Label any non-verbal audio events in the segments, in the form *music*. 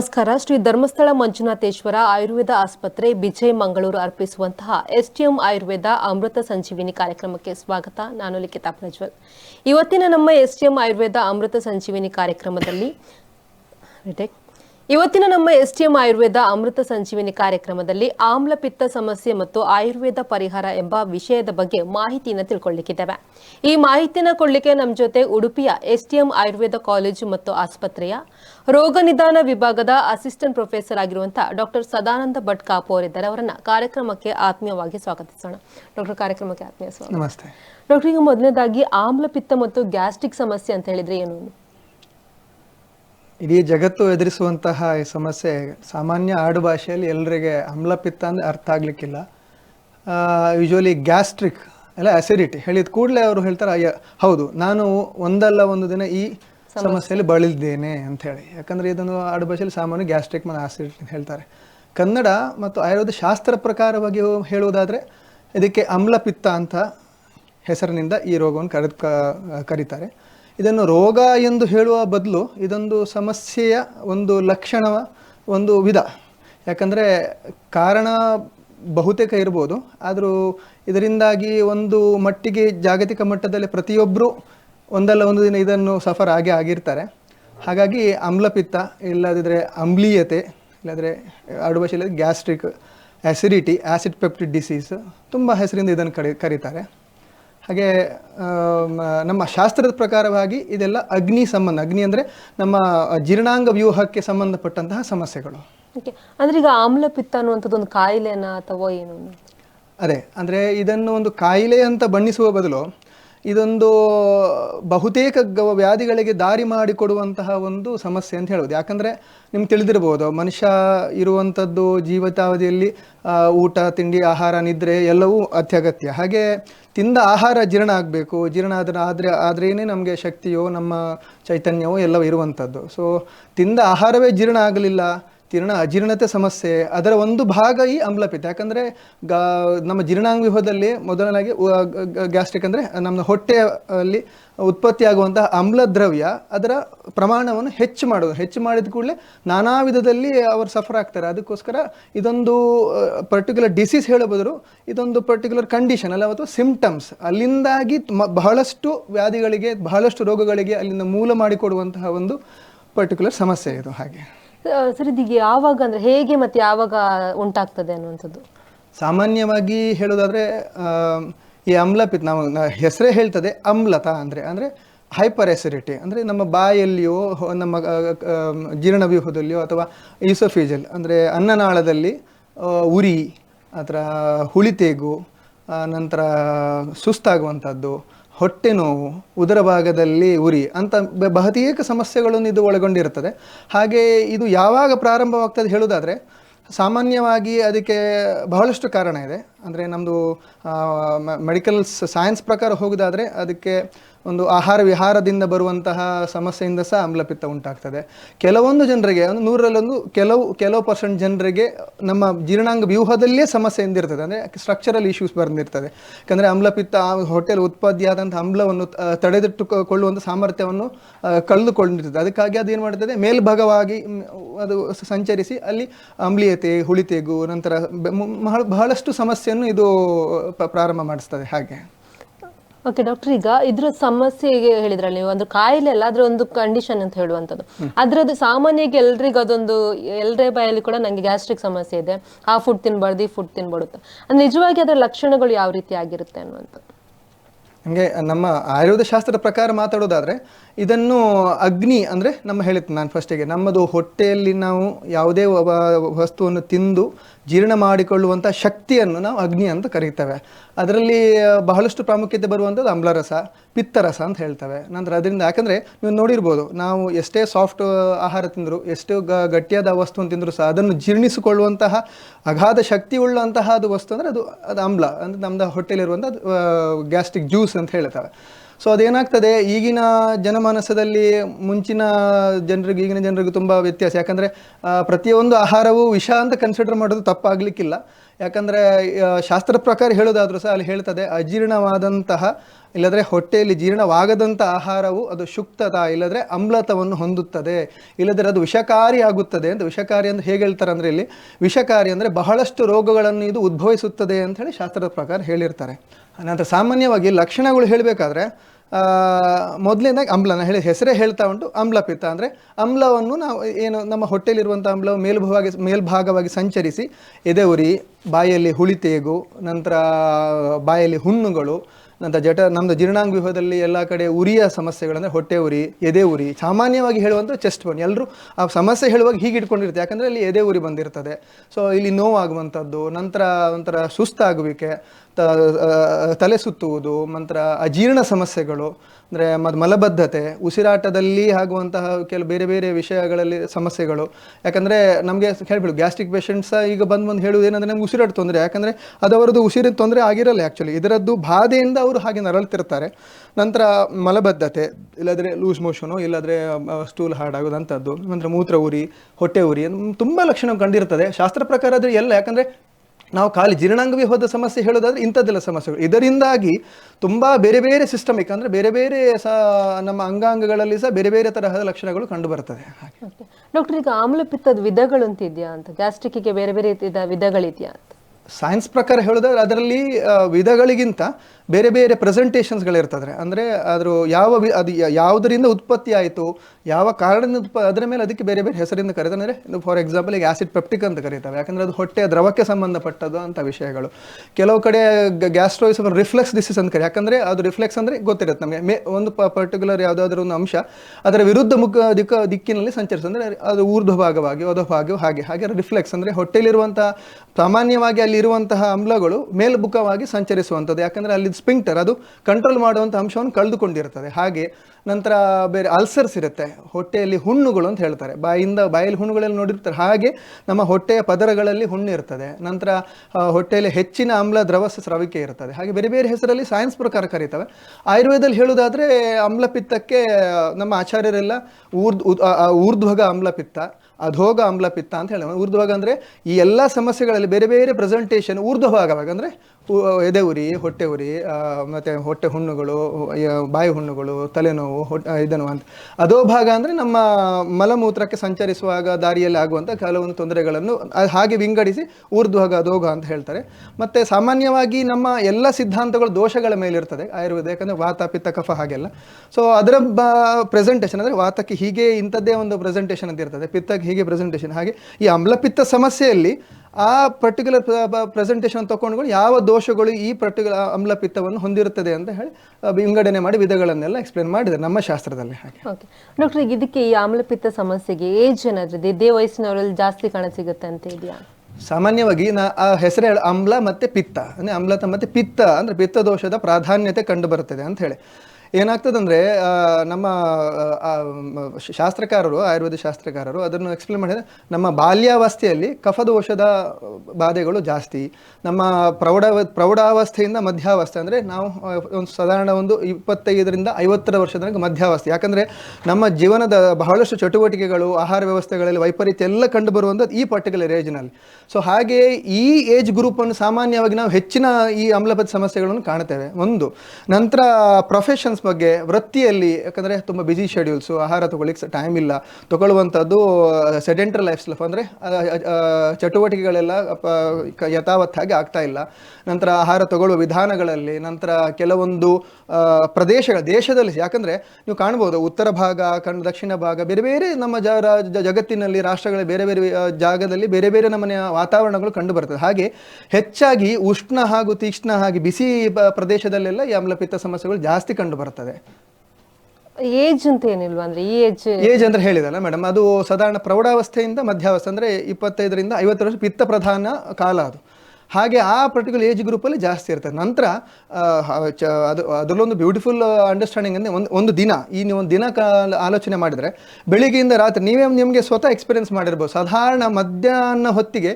ನಮಸ್ಕಾರ. ಶ್ರೀ ಧರ್ಮಸ್ಥಳ ಮಂಜುನಾಥೇಶ್ವರ ಆಯುರ್ವೇದ ಆಸ್ಪತ್ರೆ ಬಿಜಯ್ ಮಂಗಳೂರು ಅರ್ಪಿಸುವಂತಹ ಎಸ್ಟಿಎಂ ಆಯುರ್ವೇದ ಅಮೃತ ಸಂಜೀವಿನಿ ಕಾರ್ಯಕ್ರಮಕ್ಕೆ ಸ್ವಾಗತ. ನಾನು ಲಿಖಿತಾ ಪ್ರಜ್ವಲ್. ಇವತ್ತಿನ ನಮ್ಮ ಎಸ್ಟಿಎಂ ಆಯುರ್ವೇದ ಅಮೃತ ಸಂಜೀವಿನಿ ಕಾರ್ಯಕ್ರಮದಲ್ಲಿ ಇವತ್ತಿನ ನಮ್ಮ ಎಸ್ಟಿಎಂ ಆಯುರ್ವೇದ ಅಮೃತ ಸಂಜೀವಿನಿ ಕಾರ್ಯಕ್ರಮದಲ್ಲಿ ಆಮ್ಲಪಿತ್ತ ಸಮಸ್ಯೆ ಮತ್ತು ಆಯುರ್ವೇದ ಪರಿಹಾರ ಎಂಬ ವಿಷಯದ ಬಗ್ಗೆ ಮಾಹಿತಿಯನ್ನು ತಿಳ್ಕೊಳ್ಳಿಕ್ಕಿದ್ದೇವೆ. ಈ ಮಾಹಿತಿನ ಕೊಡ್ಲಿಕ್ಕೆ ನಮ್ಮ ಜೊತೆ ಉಡುಪಿಯ ಎಸ್ಟಿಎಂ ಆಯುರ್ವೇದ ಕಾಲೇಜು ಮತ್ತು ಆಸ್ಪತ್ರೆಯ ರೋಗ ನಿದಾನ ವಿಭಾಗದ ಅಸಿಸ್ಟೆಂಟ್ ಪ್ರೊಫೆಸರ್ ಆಗಿರುವಂತಹ ಡಾಕ್ಟರ್ ಸದಾನಂದ ಭಟ್ ಕಾಪು ಅವರಿದ್ದಾರೆ. ಅವರನ್ನ ಕಾರ್ಯಕ್ರಮಕ್ಕೆ ಆತ್ಮೀಯವಾಗಿ ಸ್ವಾಗತಿಸೋಣ. ಡಾಕ್ಟರ್ ಕಾರ್ಯಕ್ರಮಕ್ಕೆ ಆತ್ಮೀಯ ಸ್ವಾಗತ. ನಮಸ್ತೆ. ಡಾಕ್ಟರ್ ಈಗ ಮೊದಲನೇದಾಗಿ ಆಮ್ಲಪಿತ್ತ ಮತ್ತು ಗ್ಯಾಸ್ಟ್ರಿಕ್ ಸಮಸ್ಯೆ ಅಂತ ಹೇಳಿದ್ರೆ ಏನು? ಇಡೀ ಜಗತ್ತು ಎದುರಿಸುವಂತಹ ಈ ಸಮಸ್ಯೆ ಸಾಮಾನ್ಯ ಆಡು ಭಾಷೆಯಲ್ಲಿ ಎಲ್ಲರಿಗೆ ಆಮ್ಲಪಿತ್ತ ಅಂದ್ರೆ ಅರ್ಥ ಆಗ್ಲಿಕ್ಕಿಲ್ಲ. ಯೂಶುವಲಿ ಗ್ಯಾಸ್ಟ್ರಿಕ್ ಎಲ್ಲ ಅಸಿಡಿಟಿ ಹೇಳಿದ ಕೂಡಲೇ ಅವರು ಹೇಳ್ತಾರೆ ಹೌದು ನಾನು ಒಂದಲ್ಲ ಒಂದು ದಿನ ಈ ಸಮಸ್ಯೆಯಲ್ಲಿ ಬಳಲಿದ್ದೇನೆ ಅಂತ ಹೇಳಿ. ಯಾಕಂದ್ರೆ ಇದನ್ನು ಆಡು ಭಾಷೆಯಲ್ಲಿ ಸಾಮಾನ್ಯ ಗ್ಯಾಸ್ಟ್ರಿಕ್ ಮತ್ತು ಆಸಿಡ್ ಅಂತ ಹೇಳ್ತಾರೆ. ಕನ್ನಡ ಮತ್ತು ಆಯುರ್ವೇದ ಶಾಸ್ತ್ರ ಪ್ರಕಾರವಾಗಿ ಹೇಳುವುದಾದರೆ ಇದಕ್ಕೆ ಅಮ್ಲಪಿತ್ತ ಅಂತ ಹೆಸರಿನಿಂದ ಈ ರೋಗವನ್ನು ಕರೆದು ಕರೀತಾರೆ. ಇದನ್ನು ರೋಗ ಎಂದು ಹೇಳುವ ಬದಲು ಇದೊಂದು ಸಮಸ್ಯೆಯ ಒಂದು ಲಕ್ಷಣವ ಒಂದು ವಿಧ. ಯಾಕಂದರೆ ಕಾರಣ ಬಹುತೇಕ ಇರ್ಬೋದು. ಆದರೂ ಇದರಿಂದಾಗಿ ಒಂದು ಮಟ್ಟಿಗೆ ಜಾಗತಿಕ ಮಟ್ಟದಲ್ಲಿ ಪ್ರತಿಯೊಬ್ಬರು ಒಂದಲ್ಲ ಒಂದು ದಿನ ಇದನ್ನು ಸಫರ್ ಆಗೇ ಆಗಿರ್ತಾರೆ. ಹಾಗಾಗಿ ಆಮ್ಲಪಿತ್ತ ಇಲ್ಲದಿದ್ದರೆ ಆಮ್ಲೀಯತೆ ಇಲ್ಲದ್ರೆ ಆಡು ಭಾಷೆಯಲ್ಲಿ gastric acidity acid peptic disease ತುಂಬ ಹೆಸರಿಂದ ಇದನ್ನು ಕರಿ ಕರೀತಾರೆ. ಹಾಗೆ ನಮ್ಮ ಶಾಸ್ತ್ರದ ಪ್ರಕಾರವಾಗಿ ಇದೆಲ್ಲ ಅಗ್ನಿ ಸಂಬಂಧ ಅಗ್ನಿ ಅಂದರೆ ನಮ್ಮ ಜೀರ್ಣಾಂಗ ವ್ಯೂಹಕ್ಕೆ ಸಂಬಂಧಪಟ್ಟಂತಹ ಸಮಸ್ಯೆಗಳು. ಓಕೆ. ಅಂದ್ರೆ ಈಗ ಆಮ್ಲಪಿತ್ತ ಅನ್ನುವಂಥದ್ದು ಒಂದು ಕಾಯಿಲೆನಾ ಅಥವಾ ಏನು? ಅದೇ ಅಂದರೆ ಇದನ್ನು ಒಂದು ಕಾಯಿಲೆ ಅಂತ ಬಣ್ಣಿಸುವ ಬದಲು ಇದೊಂದು ಬಹುತೇಕ ವ್ಯಾಧಿಗಳಿಗೆ ದಾರಿ ಮಾಡಿಕೊಡುವಂತಹ ಒಂದು ಸಮಸ್ಯೆ ಅಂತ ಹೇಳ್ಬೋದು. ಯಾಕಂದರೆ ನಿಮ್ಗೆ ತಿಳಿದಿರ್ಬೋದು, ಮನುಷ್ಯ ಇರುವಂಥದ್ದು ಜೀವಿತಾವಧಿಯಲ್ಲಿ ಊಟ, ತಿಂಡಿ, ಆಹಾರ, ನಿದ್ರೆ ಎಲ್ಲವೂ ಅತ್ಯಗತ್ಯ. ಹಾಗೆ ತಿಂದ ಆಹಾರ ಜೀರ್ಣ ಆಗಬೇಕು. ಜೀರ್ಣ ಆದ್ರೆ ಆದರೆ, ಆದ್ರೇನೆ ನಮಗೆ ಶಕ್ತಿಯೋ, ನಮ್ಮ ಚೈತನ್ಯವೋ ಎಲ್ಲವೂ ಇರುವಂಥದ್ದು. ಸೊ ತಿಂದ ಆಹಾರವೇ ಜೀರ್ಣ ಆಗಲಿಲ್ಲ ಜೀರ್ಣ, ಅಜೀರ್ಣತೆ ಸಮಸ್ಯೆ, ಅದರ ಒಂದು ಭಾಗ ಈ ಆಮ್ಲಪಿತ್ತ ಯಾಕಂದರೆ ಗಾ, ನಮ್ಮ ಜೀರ್ಣಾಂಗ ವ್ಯೂಹದಲ್ಲಿ ಮೊದಲನಾಗಿ ಗ್ಯಾಸ್ಟ್ರಿಕ್ ಅಂದರೆ ನಮ್ಮ ಹೊಟ್ಟೆಯಲ್ಲಿ ಉತ್ಪತ್ತಿಯಾಗುವಂತಹ ಆಮ್ಲ ದ್ರವ್ಯ ಅದರ ಪ್ರಮಾಣವನ್ನು ಹೆಚ್ಚು ಮಾಡೋದು ಹೆಚ್ಚು ಮಾಡಿದ ಕೂಡಲೇ ನಾನಾ ವಿಧದಲ್ಲಿ ಅವರು ಸಫರ್ ಆಗ್ತಾರೆ. ಅದಕ್ಕೋಸ್ಕರ ಇದೊಂದು ಪರ್ಟಿಕ್ಯುಲರ್ ಡಿಸೀಸ್ ಹೇಳಬಹುದು ಇದೊಂದು ಪರ್ಟಿಕ್ಯುಲರ್ ಕಂಡೀಷನ್ ಅಲ್ಲ ಅಥವಾ ಸಿಂಪ್ಟಮ್ಸ್ ಅಲ್ಲಿಂದಾಗಿ ಬಹಳಷ್ಟು ವ್ಯಾಧಿಗಳಿಗೆ, ಬಹಳಷ್ಟು ರೋಗಗಳಿಗೆ ಅಲ್ಲಿಂದ ಮೂಲ ಮಾಡಿಕೊಡುವಂತಹ ಒಂದು ಪರ್ಟಿಕ್ಯುಲರ್ ಸಮಸ್ಯೆ ಇದು ಹಾಗೆ. ಸರ್ ಇದೀಗ ಯಾವಾಗ ಅಂದ್ರೆ ಹೇಗೆ ಮತ್ತೆ ಯಾವಾಗ ಉಂಟಾಗ್ತದೆ ಅನ್ನುವಂಥದ್ದು? ಸಾಮಾನ್ಯವಾಗಿ ಹೇಳೋದಾದ್ರೆ ಈ ಅಮ್ಲಪಿತ್, ನಾವು ಹೆಸರೇ ಹೇಳ್ತದೆ ಅಮ್ಲತ ಅಂದರೆ ಅಂದರೆ ಹೈಪರ್ ಎಸಿಡಿಟಿ ಅಂದರೆ ನಮ್ಮ ಬಾಯಲ್ಲಿಯೋ ನಮ್ಮ ಜೀರ್ಣವ್ಯೂಹದಲ್ಲಿಯೋ ಅಥವಾ ಈಸೋಫೀಜಲ್, ಅಂದರೆ ಅನ್ನನಾಳದಲ್ಲಿ ಉರಿ ಅಥವಾ ಹುಳಿತೇಗು ನಂತರ ಸುಸ್ತಾಗುವಂಥದ್ದು ಹೊಟ್ಟೆ ನೋವು, ಉದರ ಭಾಗದಲ್ಲಿ ಉರಿ ಅಂತ ಬಹುತೇಕ ಸಮಸ್ಯೆಗಳನ್ನು ಇದು ಒಳಗೊಂಡಿರುತ್ತದೆ. ಹಾಗೆ ಇದು ಯಾವಾಗ ಪ್ರಾರಂಭವಾಗ್ತದೆ ಹೇಳುವುದಾದರೆ, ಸಾಮಾನ್ಯವಾಗಿ ಅದಕ್ಕೆ ಬಹಳಷ್ಟು ಕಾರಣ ಇದೆ. ಅಂದರೆ ನಮ್ಮದು ಮೆಡಿಕಲ್ ಸೈನ್ಸ್ ಪ್ರಕಾರ ಹೋಗೋದಾದರೆ ಅದಕ್ಕೆ ಒಂದು ಆಹಾರ ವಿಹಾರದಿಂದ ಬರುವಂತಹ ಸಮಸ್ಯೆಯಿಂದ ಸಹ ಆಮ್ಲಪಿತ್ತ ಉಂಟಾಗ್ತದೆ. ಕೆಲವೊಂದು ಜನರಿಗೆ, ಒಂದು ನೂರರಲ್ಲೊಂದು ಕೆಲವು ಕೆಲವು ಪರ್ಸೆಂಟ್ ಜನರಿಗೆ ನಮ್ಮ ಜೀರ್ಣಾಂಗ ವ್ಯೂಹದಲ್ಲೇ ಸಮಸ್ಯೆ ಎಂದಿರ್ತದೆ ಅಂದರೆ ಸ್ಟ್ರಕ್ಚರಲ್ ಇಶ್ಯೂಸ್ ಬಂದಿರ್ತದೆ. ಯಾಕಂದರೆ ಆಮ್ಲಪಿತ್ತ ಆ ಹೋಟೆಲ್ ಉತ್ಪತ್ತಿಯಾದಂಥ ಆಮ್ಲವನ್ನು ತಡೆದಿಟ್ಟುಕೊಳ್ಳುವಂಥ ಸಾಮರ್ಥ್ಯವನ್ನು ಕಳೆದುಕೊಂಡಿರ್ತದೆ. ಅದಕ್ಕಾಗಿ ಅದೇನು ಮಾಡ್ತದೆ? ಮೇಲ್ಭಾಗವಾಗಿ ಅದು ಸಂಚರಿಸಿ ಅಲ್ಲಿ ಆಮ್ಲೀಯತೆ ಹುಳಿತೆಗು ನಂತರ ಬಹಳಷ್ಟು ಮು- ಸಮಸ್ಯೆಯನ್ನು ಇದು ಪ್ರಾರಂಭ ಮಾಡಿಸ್ತದೆ ಹಾಗೆ. ಓಕೆ ಡಾಕ್ಟರ್ ಈಗ ಇದ್ರ ಸಮಸ್ಯೆಗೆ ಹೇಳಿದ್ರಲ್ಲ ನೀವು ಒಂದು ಕಾಯಿಲೆ ಅಲ್ಲ ಅದ್ರ ಒಂದು ಕಂಡೀಷನ್ ಅಂತ ಹೇಳುವಂಥದ್ದು. ಅದ್ರದ್ದು ಸಾಮಾನ್ಯವಾಗಿ ಎಲ್ರಿಗೂ ಅದೊಂದು ಎಲ್ಲರ ಬಾಯಲ್ಲಿ ಕೂಡ ನಂಗೆ ಗ್ಯಾಸ್ಟ್ರಿಕ್ ಸಮಸ್ಯೆ ಇದೆ. ಆ ಫುಡ್ ತಿನ್ಬಾರ್ದು ಈ ಫುಡ್ ತಿನ್ಬಾರ್ದು ಅಂದ್ರೆ ನಿಜವಾಗಿ ಅದರ ಲಕ್ಷಣಗಳು ಯಾವ ರೀತಿ ಆಗಿರುತ್ತೆ ಅನ್ನುವಂಥದ್ದು? ನಮಗೆ ನಮ್ಮ ಆಯುರ್ವೇದ ಶಾಸ್ತ್ರದ ಪ್ರಕಾರ ಮಾತಾಡೋದಾದ್ರೆ ಇದನ್ನು ಅಗ್ನಿ ಅಂದರೆ ನಮ್ಮ ಹೇಳಿತ್ತು ನಾನು ಫಸ್ಟಿಗೆ ನಮ್ಮದು ಹೊಟ್ಟೆಯಲ್ಲಿ ನಾವು ಯಾವುದೇ ವಸ್ತುವನ್ನು ತಿಂದು ಜೀರ್ಣ ಮಾಡಿಕೊಳ್ಳುವಂಥ ಶಕ್ತಿಯನ್ನು ನಾವು ಅಗ್ನಿ ಅಂತ ಕರೀತೇವೆ. ಅದರಲ್ಲಿ ಬಹಳಷ್ಟು ಪ್ರಾಮುಖ್ಯತೆ ಬರುವಂಥದ್ದು ಆಮ್ಲರಸ, ಪಿತ್ತರಸ ಅಂತ ಹೇಳ್ತೇವೆ. ನಂತರ ಅದರಿಂದ ಯಾಕಂದರೆ ನೀವು ನೋಡಿರ್ಬೋದು, ನಾವು ಎಷ್ಟೇ ಸಾಫ್ಟ್ ಆಹಾರ ತಿಂದರೂ, ಎಷ್ಟೇ ಗ, ಗಟ್ಟಿಯಾದ ವಸ್ತುವನ್ನು ತಿಂದರೂ ಸಹ ಅದನ್ನು ಜೀರ್ಣಿಸಿಕೊಳ್ಳುವಂತಹ ಅಗಾಧ ಶಕ್ತಿ ಉಳ್ಳುವಂತಹ ಅದು ವಸ್ತು ಅಂದರೆ ಅದು ಅದು ಆಮ್ಲ, ಅಂದರೆ ನಮ್ಮದು ಹೊಟ್ಟೆಲಿರುವಂಥ ಗ್ಯಾಸ್ಟ್ರಿಕ್ ಜ್ಯೂಸ್ ಅಂತ ಹೇಳ್ತೇವೆ. ಸೊ ಅದೇನಾಗ್ತದೆ, ಈಗಿನ ಜನಮಾನಸದಲ್ಲಿ ಮುಂಚಿನ ಜನರಿಗೆ, ಈಗಿನ ಜನರಿಗೆ ತುಂಬ ವ್ಯತ್ಯಾಸ. ಯಾಕಂದರೆ ಪ್ರತಿಯೊಂದು ಆಹಾರವು ವಿಷ ಅಂತ ಕನ್ಸಿಡರ್ ಮಾಡೋದು ತಪ್ಪಾಗಲಿಕ್ಕಿಲ್ಲ. ಯಾಕಂದರೆ ಶಾಸ್ತ್ರದ ಪ್ರಕಾರ ಹೇಳೋದಾದರೂ ಸಹ ಅಲ್ಲಿ ಹೇಳ್ತದೆ, ಅಜೀರ್ಣವಾದಂತಹ, ಇಲ್ಲದ್ರೆ ಹೊಟ್ಟೆಯಲ್ಲಿ ಜೀರ್ಣವಾಗದಂಥ ಆಹಾರವು ಅದು ಶುಕ್ತತ ಇಲ್ಲದ್ರೆ ಅಮ್ಲತವನ್ನು ಹೊಂದುತ್ತದೆ. ಇಲ್ಲದ್ರೆ ಅದು ವಿಷಕಾರಿ ಆಗುತ್ತದೆ ಅಂತ, ವಿಷಕಾರಿ ಅಂತ ಹೇಗೆ ಹೇಳ್ತಾರೆ ಅಂದರೆ ಇಲ್ಲಿ, ವಿಷಕಾರಿ ಅಂದರೆ ಬಹಳಷ್ಟು ರೋಗಗಳನ್ನು ಇದು ಉದ್ಭವಿಸುತ್ತದೆ ಅಂತ ಹೇಳಿ ಶಾಸ್ತ್ರದ ಪ್ರಕಾರ ಹೇಳಿರ್ತಾರೆ. ನಂತರ ಸಾಮಾನ್ಯವಾಗಿ ಲಕ್ಷಣಗಳು ಹೇಳಬೇಕಾದ್ರೆ ಮೊದಲನೇದಾಗಿ ಅಮ್ಲ ನಾನು ಹೇಳಿ ಹೆಸರೇ ಹೇಳ್ತಾ ಉಂಟು ಅಮ್ಲಪಿತ್ತ ಅಂದರೆ ಅಮ್ಲವನ್ನು ನಾವು ಏನು, ನಮ್ಮ ಹೊಟ್ಟೆಯಲ್ಲಿರುವಂಥ ಅಮ್ಲವು ಮೇಲ್ಭಾಗ ಮೇಲ್ಭಾಗವಾಗಿ ಸಂಚರಿಸಿ ಎದೆ ಉರಿ ಬಾಯಲ್ಲಿ ಹುಳಿ ತೇಗು, ನಂತರ ಬಾಯಲ್ಲಿ ಹುಣ್ಣುಗಳು, ನಂತರ ಜಠ ನಮ್ಮದು ಜೀರ್ಣಾಂಗ ವ್ಯೂಹದಲ್ಲಿ ಎಲ್ಲ ಕಡೆ ಉರಿಯ ಸಮಸ್ಯೆಗಳಂದರೆ ಹೊಟ್ಟೆ ಉರಿ ಎದೆ ಉರಿ ಸಾಮಾನ್ಯವಾಗಿ ಹೇಳುವಂಥ ಚೆಸ್ಟ್ ಬೋನ್ ಎಲ್ಲರೂ ಆ ಸಮಸ್ಯೆ ಹೇಳುವಾಗ ಹೀಗೆ ಇಟ್ಕೊಂಡಿರ್ತಾರೆ ಯಾಕಂದರೆ ಅಲ್ಲಿ ಎದೆ ಉರಿ ಬಂದಿರ್ತದೆ. ಸೊ ಇಲ್ಲಿ ನೋವಾಗುವಂಥದ್ದು, ನಂತರ ಒಂಥರ ಸುಸ್ತಾಗುವಿಕೆ ತಲೆ ಸುತ್ತುವುದು, ನಂತರ ಅಜೀರ್ಣ ಸಮಸ್ಯೆಗಳು, ಅಂದರೆ ಮತ್ತು ಮಲಬದ್ಧತೆ, ಉಸಿರಾಟದಲ್ಲಿ ಆಗುವಂತಹ ಕೆಲವು ಬೇರೆ ಬೇರೆ ವಿಷಯಗಳಲ್ಲಿ ಸಮಸ್ಯೆಗಳು. ಯಾಕಂದರೆ ನಮಗೆ ಹೇಳ್ಬಿಡು ಗ್ಯಾಸ್ಟ್ರಿಕ್ ಪೇಷಂಟ್ಸ ಈಗ ಬಂದು ಬಂದು ಹೇಳುವುದು ಏನಂದರೆ ನಮ್ಗೆ ಉಸಿರಾಟ ತೊಂದರೆ, ಯಾಕಂದರೆ ಅದು ಅವರದ್ದು ಉಸಿರಿನ ತೊಂದರೆ ಆಗಿರಲ್ಲ ಆ್ಯಕ್ಚುಲಿ ಇದರದ್ದು ಬಾಧೆಯಿಂದ ಅವರು ಹಾಗೆ ನರಳ್ತಿರ್ತಾರೆ. ನಂತರ ಮಲಬದ್ಧತೆ, ಇಲ್ಲಾಂದರೆ ಲೂಸ್ ಮೋಷನು ಇಲ್ಲಾದರೆ ಸ್ಟೂಲ್ ಹಾಡಾಗೋದಂಥದ್ದು ನಂತರ ಮೂತ್ರ ಉರಿ, ಹೊಟ್ಟೆ ಉರಿ ತುಂಬ ಲಕ್ಷಣ ಕಂಡಿರ್ತದೆ. ಶಾಸ್ತ್ರ ಪ್ರಕಾರ ಆದರೆ ಎಲ್ಲ, ಯಾಕಂದರೆ ನಾವು ಖಾಲಿ ಜೀರ್ಣಾಂಗವೇ ಹೋದ ಸಮಸ್ಯೆ ಹೇಳೋದಾದ್ರೆ ಇಂಥದ್ದೆಲ್ಲ ಸಮಸ್ಯೆಗಳು. ಇದರಿಂದಾಗಿ ತುಂಬ ಬೇರೆ ಬೇರೆ ಸಿಸ್ಟಮಿಕ್ ಅಂದರೆ ಬೇರೆ ಬೇರೆ ಸಹ ನಮ್ಮ ಅಂಗಾಂಗಗಳಲ್ಲಿ ಸಹ ಬೇರೆ ಬೇರೆ ತರಹದ ಲಕ್ಷಣಗಳು ಕಂಡು ಬರ್ತದೆ. ಡಾಕ್ಟರ್ ಈಗ ಆಮ್ಲಪಿತ್ತದ ವಿಧಗಳು ಅಂತ ಇದೆಯಾ ಅಂತ? ಗ್ಯಾಸ್ಟ್ರಿಕ್ಗೆ ಬೇರೆ ಬೇರೆ ವಿಧಗಳಿದೆಯಾ ಅಂತ? ಸೈನ್ಸ್ ಪ್ರಕಾರ ಹೇಳೋದಾದ್ರೆ ಅದರಲ್ಲಿ ವಿಧಗಳಿಗಿಂತ ಬೇರೆ ಬೇರೆ ಪ್ರೆಸೆಂಟೇಷನ್ಸ್ಗಳಿರ್ತದೆ ಅಂದರೆ ಅದ್ರ ಯಾವ ವಿ ಅದು ಯಾವುದರಿಂದ ಉತ್ಪತ್ತಿ ಆಯಿತು, ಯಾವ ಕಾರಣದಿಂದ ಉತ್ಪ ಅದರ ಮೇಲೆ ಅದಕ್ಕೆ ಬೇರೆ ಬೇರೆ ಹೆಸರಿಂದ ಕರೀತಾರೆ. ಅಂದರೆ ಫಾರ್ ಎಕ್ಸಾಂಪಲ್ ಈಗ ಆ್ಯಸಿಡ್ ಪೆಪ್ಟಿಕ್ ಅಂತ ಕರೀತಾರೆ. ಯಾಕಂದರೆ ಅದು ಹೊಟ್ಟೆಯ ದ್ರವಕ್ಕೆ ಸಂಬಂಧಪಟ್ಟದ್ದು ಅಂತ ವಿಷಯಗಳು. ಕೆಲವು ಕಡೆ ಗ್ಯಾಸ್ಟ್ರೋಯಿಸ್ ರಿಫ್ಲೆಕ್ಸ್ ಡಿಸೀಸ್ ಅಂತ ಕರಿ ಯಾಕಂದರೆ ಅದು ರಿಫ್ಲೆಕ್ಸ್ ಅಂದರೆ ಗೊತ್ತಿರುತ್ತೆ ನಮಗೆ. ಮೇ ಒಂದು ಪರ್ಟಿಕ್ಯುಲರ್ ಯಾವುದಾದ್ರೂ ಒಂದು ಅಂಶ ಅದರ ವಿರುದ್ಧ ಮುಖ ದಿಕ್ಕ ದಿಕ್ಕಿನಲ್ಲಿ ಸಂಚರಿಸ ಅಂದರೆ ಅದು ಊರ್ಧ್ವ ಭಾಗವಾಗಿ ಅಧೋ ಭಾಗ ಹಾಗೆ. ಹಾಗೆ ರಿಫ್ಲೆಕ್ಸ್ ಅಂದರೆ ಹೊಟ್ಟೆಯಲ್ಲಿರುವಂತಹ ಸಾಮಾನ್ಯವಾಗಿ ಅಲ್ಲಿರುವಂತಹ ಅಮ್ಲಗಳು ಮೇಲ್ಮುಖವಾಗಿ ಸಂಚರಿಸುವಂಥದ್ದು. ಯಾಕಂದರೆ ಅಲ್ಲಿ ಸ್ಪಿಂಕ್ಟರ್ ಅದು ಕಂಟ್ರೋಲ್ ಮಾಡುವಂಥ ಅಂಶವನ್ನು ಕಳೆದುಕೊಂಡಿರ್ತದೆ ಹಾಗೆ ನಂತರ ಬೇರೆ ಅಲ್ಸರ್ಸ್ ಇರುತ್ತೆ, ಹೊಟ್ಟೆಯಲ್ಲಿ ಹುಣ್ಣುಗಳು ಅಂತ ಹೇಳ್ತಾರೆ. ಬಾಯಿಂದ ಬಾಯಲ್ಲಿ ಹುಣ್ಣುಗಳಲ್ಲಿ ನೋಡಿರ್ತಾರೆ. ಹಾಗೆ ನಮ್ಮ ಹೊಟ್ಟೆಯ ಪದರಗಳಲ್ಲಿ ಹುಣ್ಣು ಇರ್ತದೆ. ನಂತರ ಹೊಟ್ಟೆಯಲ್ಲಿ ಹೆಚ್ಚಿನ ಆಮ್ಲ ದ್ರವ ಸ್ರವಿಕೆ ಇರ್ತದೆ. ಹಾಗೆ ಬೇರೆ ಬೇರೆ ಹೆಸರಲ್ಲಿ ಸೈನ್ಸ್ ಪ್ರಕಾರ ಕರೀತವೆ. ಆಯುರ್ವೇದದಲ್ಲಿ ಹೇಳುವುದಾದ್ರೆ ಆಮ್ಲಪಿತ್ತಕ್ಕೆ ನಮ್ಮ ಆಚಾರ್ಯರೆಲ್ಲ ಊರ್ದ್ ಊರ್ಧ್ವಗ ಆಮ್ಲಪಿತ್ತ ಅಧೋಗ ಆಮ್ಲಪಿತ್ತ ಅಂತ ಹೇಳಿ ಊರ್ಧ್ವಗ ಅಂದರೆ ಈ ಎಲ್ಲ ಸಮಸ್ಯೆಗಳಲ್ಲಿ ಬೇರೆ ಬೇರೆ ಪ್ರೆಸೆಂಟೇಷನ್ ಊರ್ಧ್ವಭಾಗವಾಗಿ ಅಂದರೆ ಎದೆ ಉರಿ, ಹೊಟ್ಟೆ ಉರಿ ಮತ್ತೆ ಹೊಟ್ಟೆ ಹುಣ್ಣುಗಳು ಬಾಯಿ ಹುಣ್ಣುಗಳು, ತಲೆನೋವು ಹೊಟ್ಟೆ ಇದನ್ನು ಅಂತ. ಅದೋ ಭಾಗ ಅಂದರೆ ನಮ್ಮ ಮಲಮೂತ್ರಕ್ಕೆ ಸಂಚರಿಸುವಾಗ ದಾರಿಯಲ್ಲಿ ಆಗುವಂಥ ಕೆಲವೊಂದು ತೊಂದರೆಗಳನ್ನು ಹಾಗೆ ವಿಂಗಡಿಸಿ ಊರ್ಧ್ವಗ ಅದೋಗ ಅಂತ ಹೇಳ್ತಾರೆ. ಮತ್ತು ಸಾಮಾನ್ಯವಾಗಿ ನಮ್ಮ ಎಲ್ಲ ಸಿದ್ಧಾಂತಗಳು ದೋಷಗಳ ಮೇಲಿರ್ತದೆ ಆಯುರ್ವೇದ ಯಾಕಂದರೆ ವಾತ, ಪಿತ್ತ, ಕಫ ಹಾಗೆಲ್ಲ. ಸೊ ಅದರ ಬ ಪ್ರೆಸೆಂಟೇಷನ್ ಅಂದರೆ ವಾತಕ್ಕೆ ಹೀಗೆ ಇಂಥದ್ದೇ ಒಂದು ಪ್ರೆಸೆಂಟೇಷನ್ ಅಂತ ಇರ್ತದೆ. ಪಿತ್ತಕ್ಕೆ ಹೀಗೆ ಪ್ರೆಸೆಂಟೇಷನ್ ಹಾಗೆ ಈ ಅಮ್ಲಪಿತ್ತ ಸಮಸ್ಯೆಯಲ್ಲಿ ಆ ಪರ್ಟಿಕ್ಯುಲರ್ ಪ್ರೆಸೆಂಟೇಷನ್ ತಗೊಂಡು ಯಾವ ದೋಷಗಳು ಈ ಪರ್ಟಿಕ್ಯುಲರ್ ಅಮ್ಲಪಿತ್ತವನ್ನು ಹೊಂದಿರುತ್ತದೆ ಅಂತ ಹೇಳಿ ವಿಂಗಡಣೆ ಮಾಡಿ ವಿಧಗಳನ್ನೆಲ್ಲ ಎಕ್ಸ್ಪ್ಲೇನ್ ಮಾಡಿದೆ ನಮ್ಮ ಶಾಸ್ತ್ರದಲ್ಲಿ ಹಾಗೆ. ಓಕೆ ಡಾಕ್ಟರ್ ಇದಕ್ಕೆ ಈ ಆಮ್ಲಪಿತ್ತ ಸಮಸ್ಯೆಗೆ ಏಜ್ ಏನಾದ್ರೂ ಇದೇ ವಯಸ್ಸಿನವರಲ್ಲಿ ಜಾಸ್ತಿ ಕಾಣ ಸಿಗುತ್ತೆ ಅಂತ ಇದೆಯಾ? ಸಾಮಾನ್ಯವಾಗಿ ನಾ ಆ ಹೆಸರು ಆಮ್ಲ ಅಮ್ಲ ಮತ್ತೆ ಪಿತ್ತ ಅಂದರೆ ಅಮ್ಲತ ಮತ್ತೆ ಪಿತ್ತ ಅಂದರೆ ಪಿತ್ತ ದೋಷದ ಪ್ರಾಧಾನ್ಯತೆ ಕಂಡು ಬರುತ್ತದೆ ಅಂತ ಹೇಳಿ. ಏನಾಗ್ತದಂದ್ರೆ ನಮ್ಮ ಶಾಸ್ತ್ರಕಾರರು, ಆಯುರ್ವೇದ ಶಾಸ್ತ್ರಕಾರರು ಅದನ್ನು ಎಕ್ಸ್ಪ್ಲೇನ್ ಮಾಡಿದ್ರೆ, ನಮ್ಮ ಬಾಲ್ಯಾವಸ್ಥೆಯಲ್ಲಿ ಕಫದೋಷದ ಬಾಧೆಗಳು ಜಾಸ್ತಿ. ನಮ್ಮ ಪ್ರೌಢ, ಪ್ರೌಢಾವಸ್ಥೆಯಿಂದ ಮಧ್ಯಾವಸ್ಥೆ ಅಂದರೆ ನಾವು ಒಂದು ಸಾಧಾರಣ ಒಂದು ಇಪ್ಪತ್ತೈದರಿಂದ ಐವತ್ತರ ವರ್ಷದ ಮಧ್ಯಾವಸ್ಥೆ. ಯಾಕಂದರೆ ನಮ್ಮ ಜೀವನದ ಬಹಳಷ್ಟು ಚಟುವಟಿಕೆಗಳು, ಆಹಾರ ವ್ಯವಸ್ಥೆಗಳಲ್ಲಿ, ವೈಪರೀತ್ಯ ಎಲ್ಲ ಕಂಡು ಬರುವಂಥದ್ದು ಈ ಪರ್ಟಿಕ್ಯುಲರ್ ಏಜ್ನಲ್ಲಿ ಸೊ ಹಾಗೆ ಈ ಏಜ್ ಗ್ರೂಪನ್ನು ಸಾಮಾನ್ಯವಾಗಿ ನಾವು ಹೆಚ್ಚಿನ ಈ ಆಮ್ಲಪತಿ ಸಮಸ್ಯೆಗಳನ್ನು ಕಾಣ್ತೇವೆ. ಒಂದು, ನಂತರ ಪ್ರೊಫೆಷನ್ಸ್ ಬಗ್ಗೆ ವೃತ್ತಿಯಲ್ಲಿ, ಯಾಕಂದರೆ ತುಂಬ ಬಿಸಿ ಶೆಡ್ಯೂಲ್ಸು ಆಹಾರ ತಗೊಳ್ಳಿಕ್ಕೆ ಟೈಮ್ ಇಲ್ಲ. ತಗೊಳ್ಳುವಂಥದ್ದು ಸೆಡೆಂಟ್ರಿ ಲೈಫ್ ಸ್ಲಫ್ ಅಂದರೆ ಚಟುವಟಿಕೆಗಳೆಲ್ಲ ಯಥಾವತ್ತಾಗಿ ಆಗ್ತಾ ಇಲ್ಲ. ನಂತರ ಆಹಾರ ತಗೊಳ್ಳುವ ವಿಧಾನಗಳಲ್ಲಿ, ನಂತರ ಕೆಲವೊಂದು ಪ್ರದೇಶಗಳ, ದೇಶದಲ್ಲಿ, ಯಾಕಂದರೆ ನೀವು ಕಾಣ್ಬೋದು, ಉತ್ತರ ಭಾಗ, ಕಣ್, ದಕ್ಷಿಣ ಭಾಗ, ಬೇರೆ ಬೇರೆ ನಮ್ಮ ಜ ಜಗತ್ತಿನಲ್ಲಿ ರಾಷ್ಟ್ರಗಳ ಬೇರೆ ಬೇರೆ ಜಾಗದಲ್ಲಿ ಬೇರೆ ಬೇರೆ ನಮ್ಮನೆಯ ವಾತಾವರಣಗಳು ಕಂಡು ಬರ್ತದೆ. ಹಾಗೆ ಹೆಚ್ಚಾಗಿ ಉಷ್ಣ ಹಾಗೂ ತೀಕ್ಷ್ಣ ಹಾಗೆ ಬಿಸಿ ಪ್ರದೇಶದಲ್ಲೆಲ್ಲ ಈ ಆಮ್ಲಪಿತ್ತ ಸಮಸ್ಯೆಗಳು ಜಾಸ್ತಿ ಕಂಡು ಏಜ್ ಅಂತ ಏನಿಲ್ವಾ ಅಂದ್ರೆ ಈ ಏಜ್ ಏಜ್ ಅಂದ್ರೆ ಹೇಳಿದಲ್ಲ ಮೇಡಮ್ ಅದು ಸಾಧಾರಣ ಪ್ರೌಢಾವಸ್ಥೆಯಿಂದ ಮಧ್ಯಾವಸ್ಥೆ ಅಂದ್ರೆ ಇಪ್ಪತ್ತೈದರಿಂದ ಐವತ್ತು ವರ್ಷ ಪಿತ್ತ ಪ್ರಧಾನ ಕಾಲ ಅದು. ಹಾಗೆ ಆ ಪರ್ಟಿಕ್ಯುಲರ್ ಏಜ್ ಗ್ರೂಪಲ್ಲಿ ಜಾಸ್ತಿ ಇರ್ತದೆ ನಂತರ ಅದು, ಅದರಲ್ಲೊಂದು ಬ್ಯೂಟಿಫುಲ್ ಅಂಡರ್ಸ್ಟ್ಯಾಂಡಿಂಗ್ ಅಂದರೆ ಒಂದು ಒಂದು ದಿನ. ಈ ನೀವು ಒಂದು ದಿನ ಆಲೋಚನೆ ಮಾಡಿದರೆ, ಬೆಳಿಗ್ಗೆಯಿಂದ ರಾತ್ರಿ, ನೀವೇ ನಿಮಗೆ ಸ್ವತಃ ಎಕ್ಸ್ಪೀರಿಯನ್ಸ್ ಮಾಡಿರ್ಬೋದು. ಸಾಧಾರಣ ಮಧ್ಯಾಹ್ನ ಹೊತ್ತಿಗೆ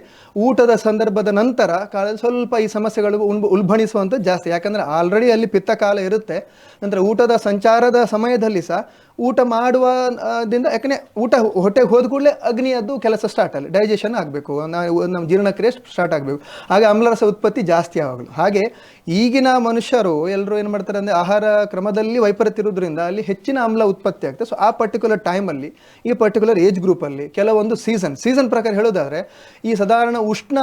ಊಟದ ಸಂದರ್ಭದ ನಂತರ ಕಾಲದಲ್ಲಿ ಸ್ವಲ್ಪ ಈ ಸಮಸ್ಯೆಗಳು ಉಲ್ಬ ಉಲ್ಬಣಿಸುವಂಥದ್ದು ಜಾಸ್ತಿ. ಯಾಕಂದರೆ ಆಲ್ರೆಡಿ ಅಲ್ಲಿ ಪಿತ್ತ ಕಾಲ ಇರುತ್ತೆ. ನಂತರ ಊಟದ ಸಂಚಾರದ ಸಮಯದಲ್ಲಿ ಸಹ ಊಟ ಮಾಡುವ ದಿಂದ ಯಾಕಂದರೆ ಊಟ ಹೊಟ್ಟೆಗೆ ಹೋದ ಕೂಡಲೇ ಅಗ್ನಿಯದ್ದು ಕೆಲಸ ಸ್ಟಾರ್ಟ್ ಅಲ್ಲಿ ಡೈಜೆಷನ್ ಆಗಬೇಕು. ನಮ್ಮ ಜೀರ್ಣಕ್ರಿಯೆ ಸ್ಟಾರ್ಟ್ ಆಗಬೇಕು. ಹಾಗೆ ಆಮ್ಲರಸ ಉತ್ಪತ್ತಿ ಜಾಸ್ತಿ ಆಗಲು ಹಾಗೆ ಈಗಿನ ಮನುಷ್ಯರು ಎಲ್ಲರೂ ಏನು ಮಾಡ್ತಾರೆ ಅಂದರೆ ಆಹಾರ ಕ್ರಮದಲ್ಲಿ ವೈಪರೀತ್ಯ ಇರೋದ್ರಿಂದ ಅಲ್ಲಿ ಹೆಚ್ಚಿನ ಆಮ್ಲ ಉತ್ಪತ್ತಿ ಆಗ್ತದೆ. ಸೊ ಆ ಪರ್ಟಿಕ್ಯುಲರ್ ಟೈಮಲ್ಲಿ ಈ ಪರ್ಟಿಕ್ಯುಲರ್ ಏಜ್ ಗ್ರೂಪಲ್ಲಿ ಕೆಲವೊಂದು ಸೀಸನ್ ಸೀಸನ್ ಪ್ರಕಾರ ಹೇಳೋದಾದರೆ ಈ ಸಾಧಾರಣ ಉಷ್ಣ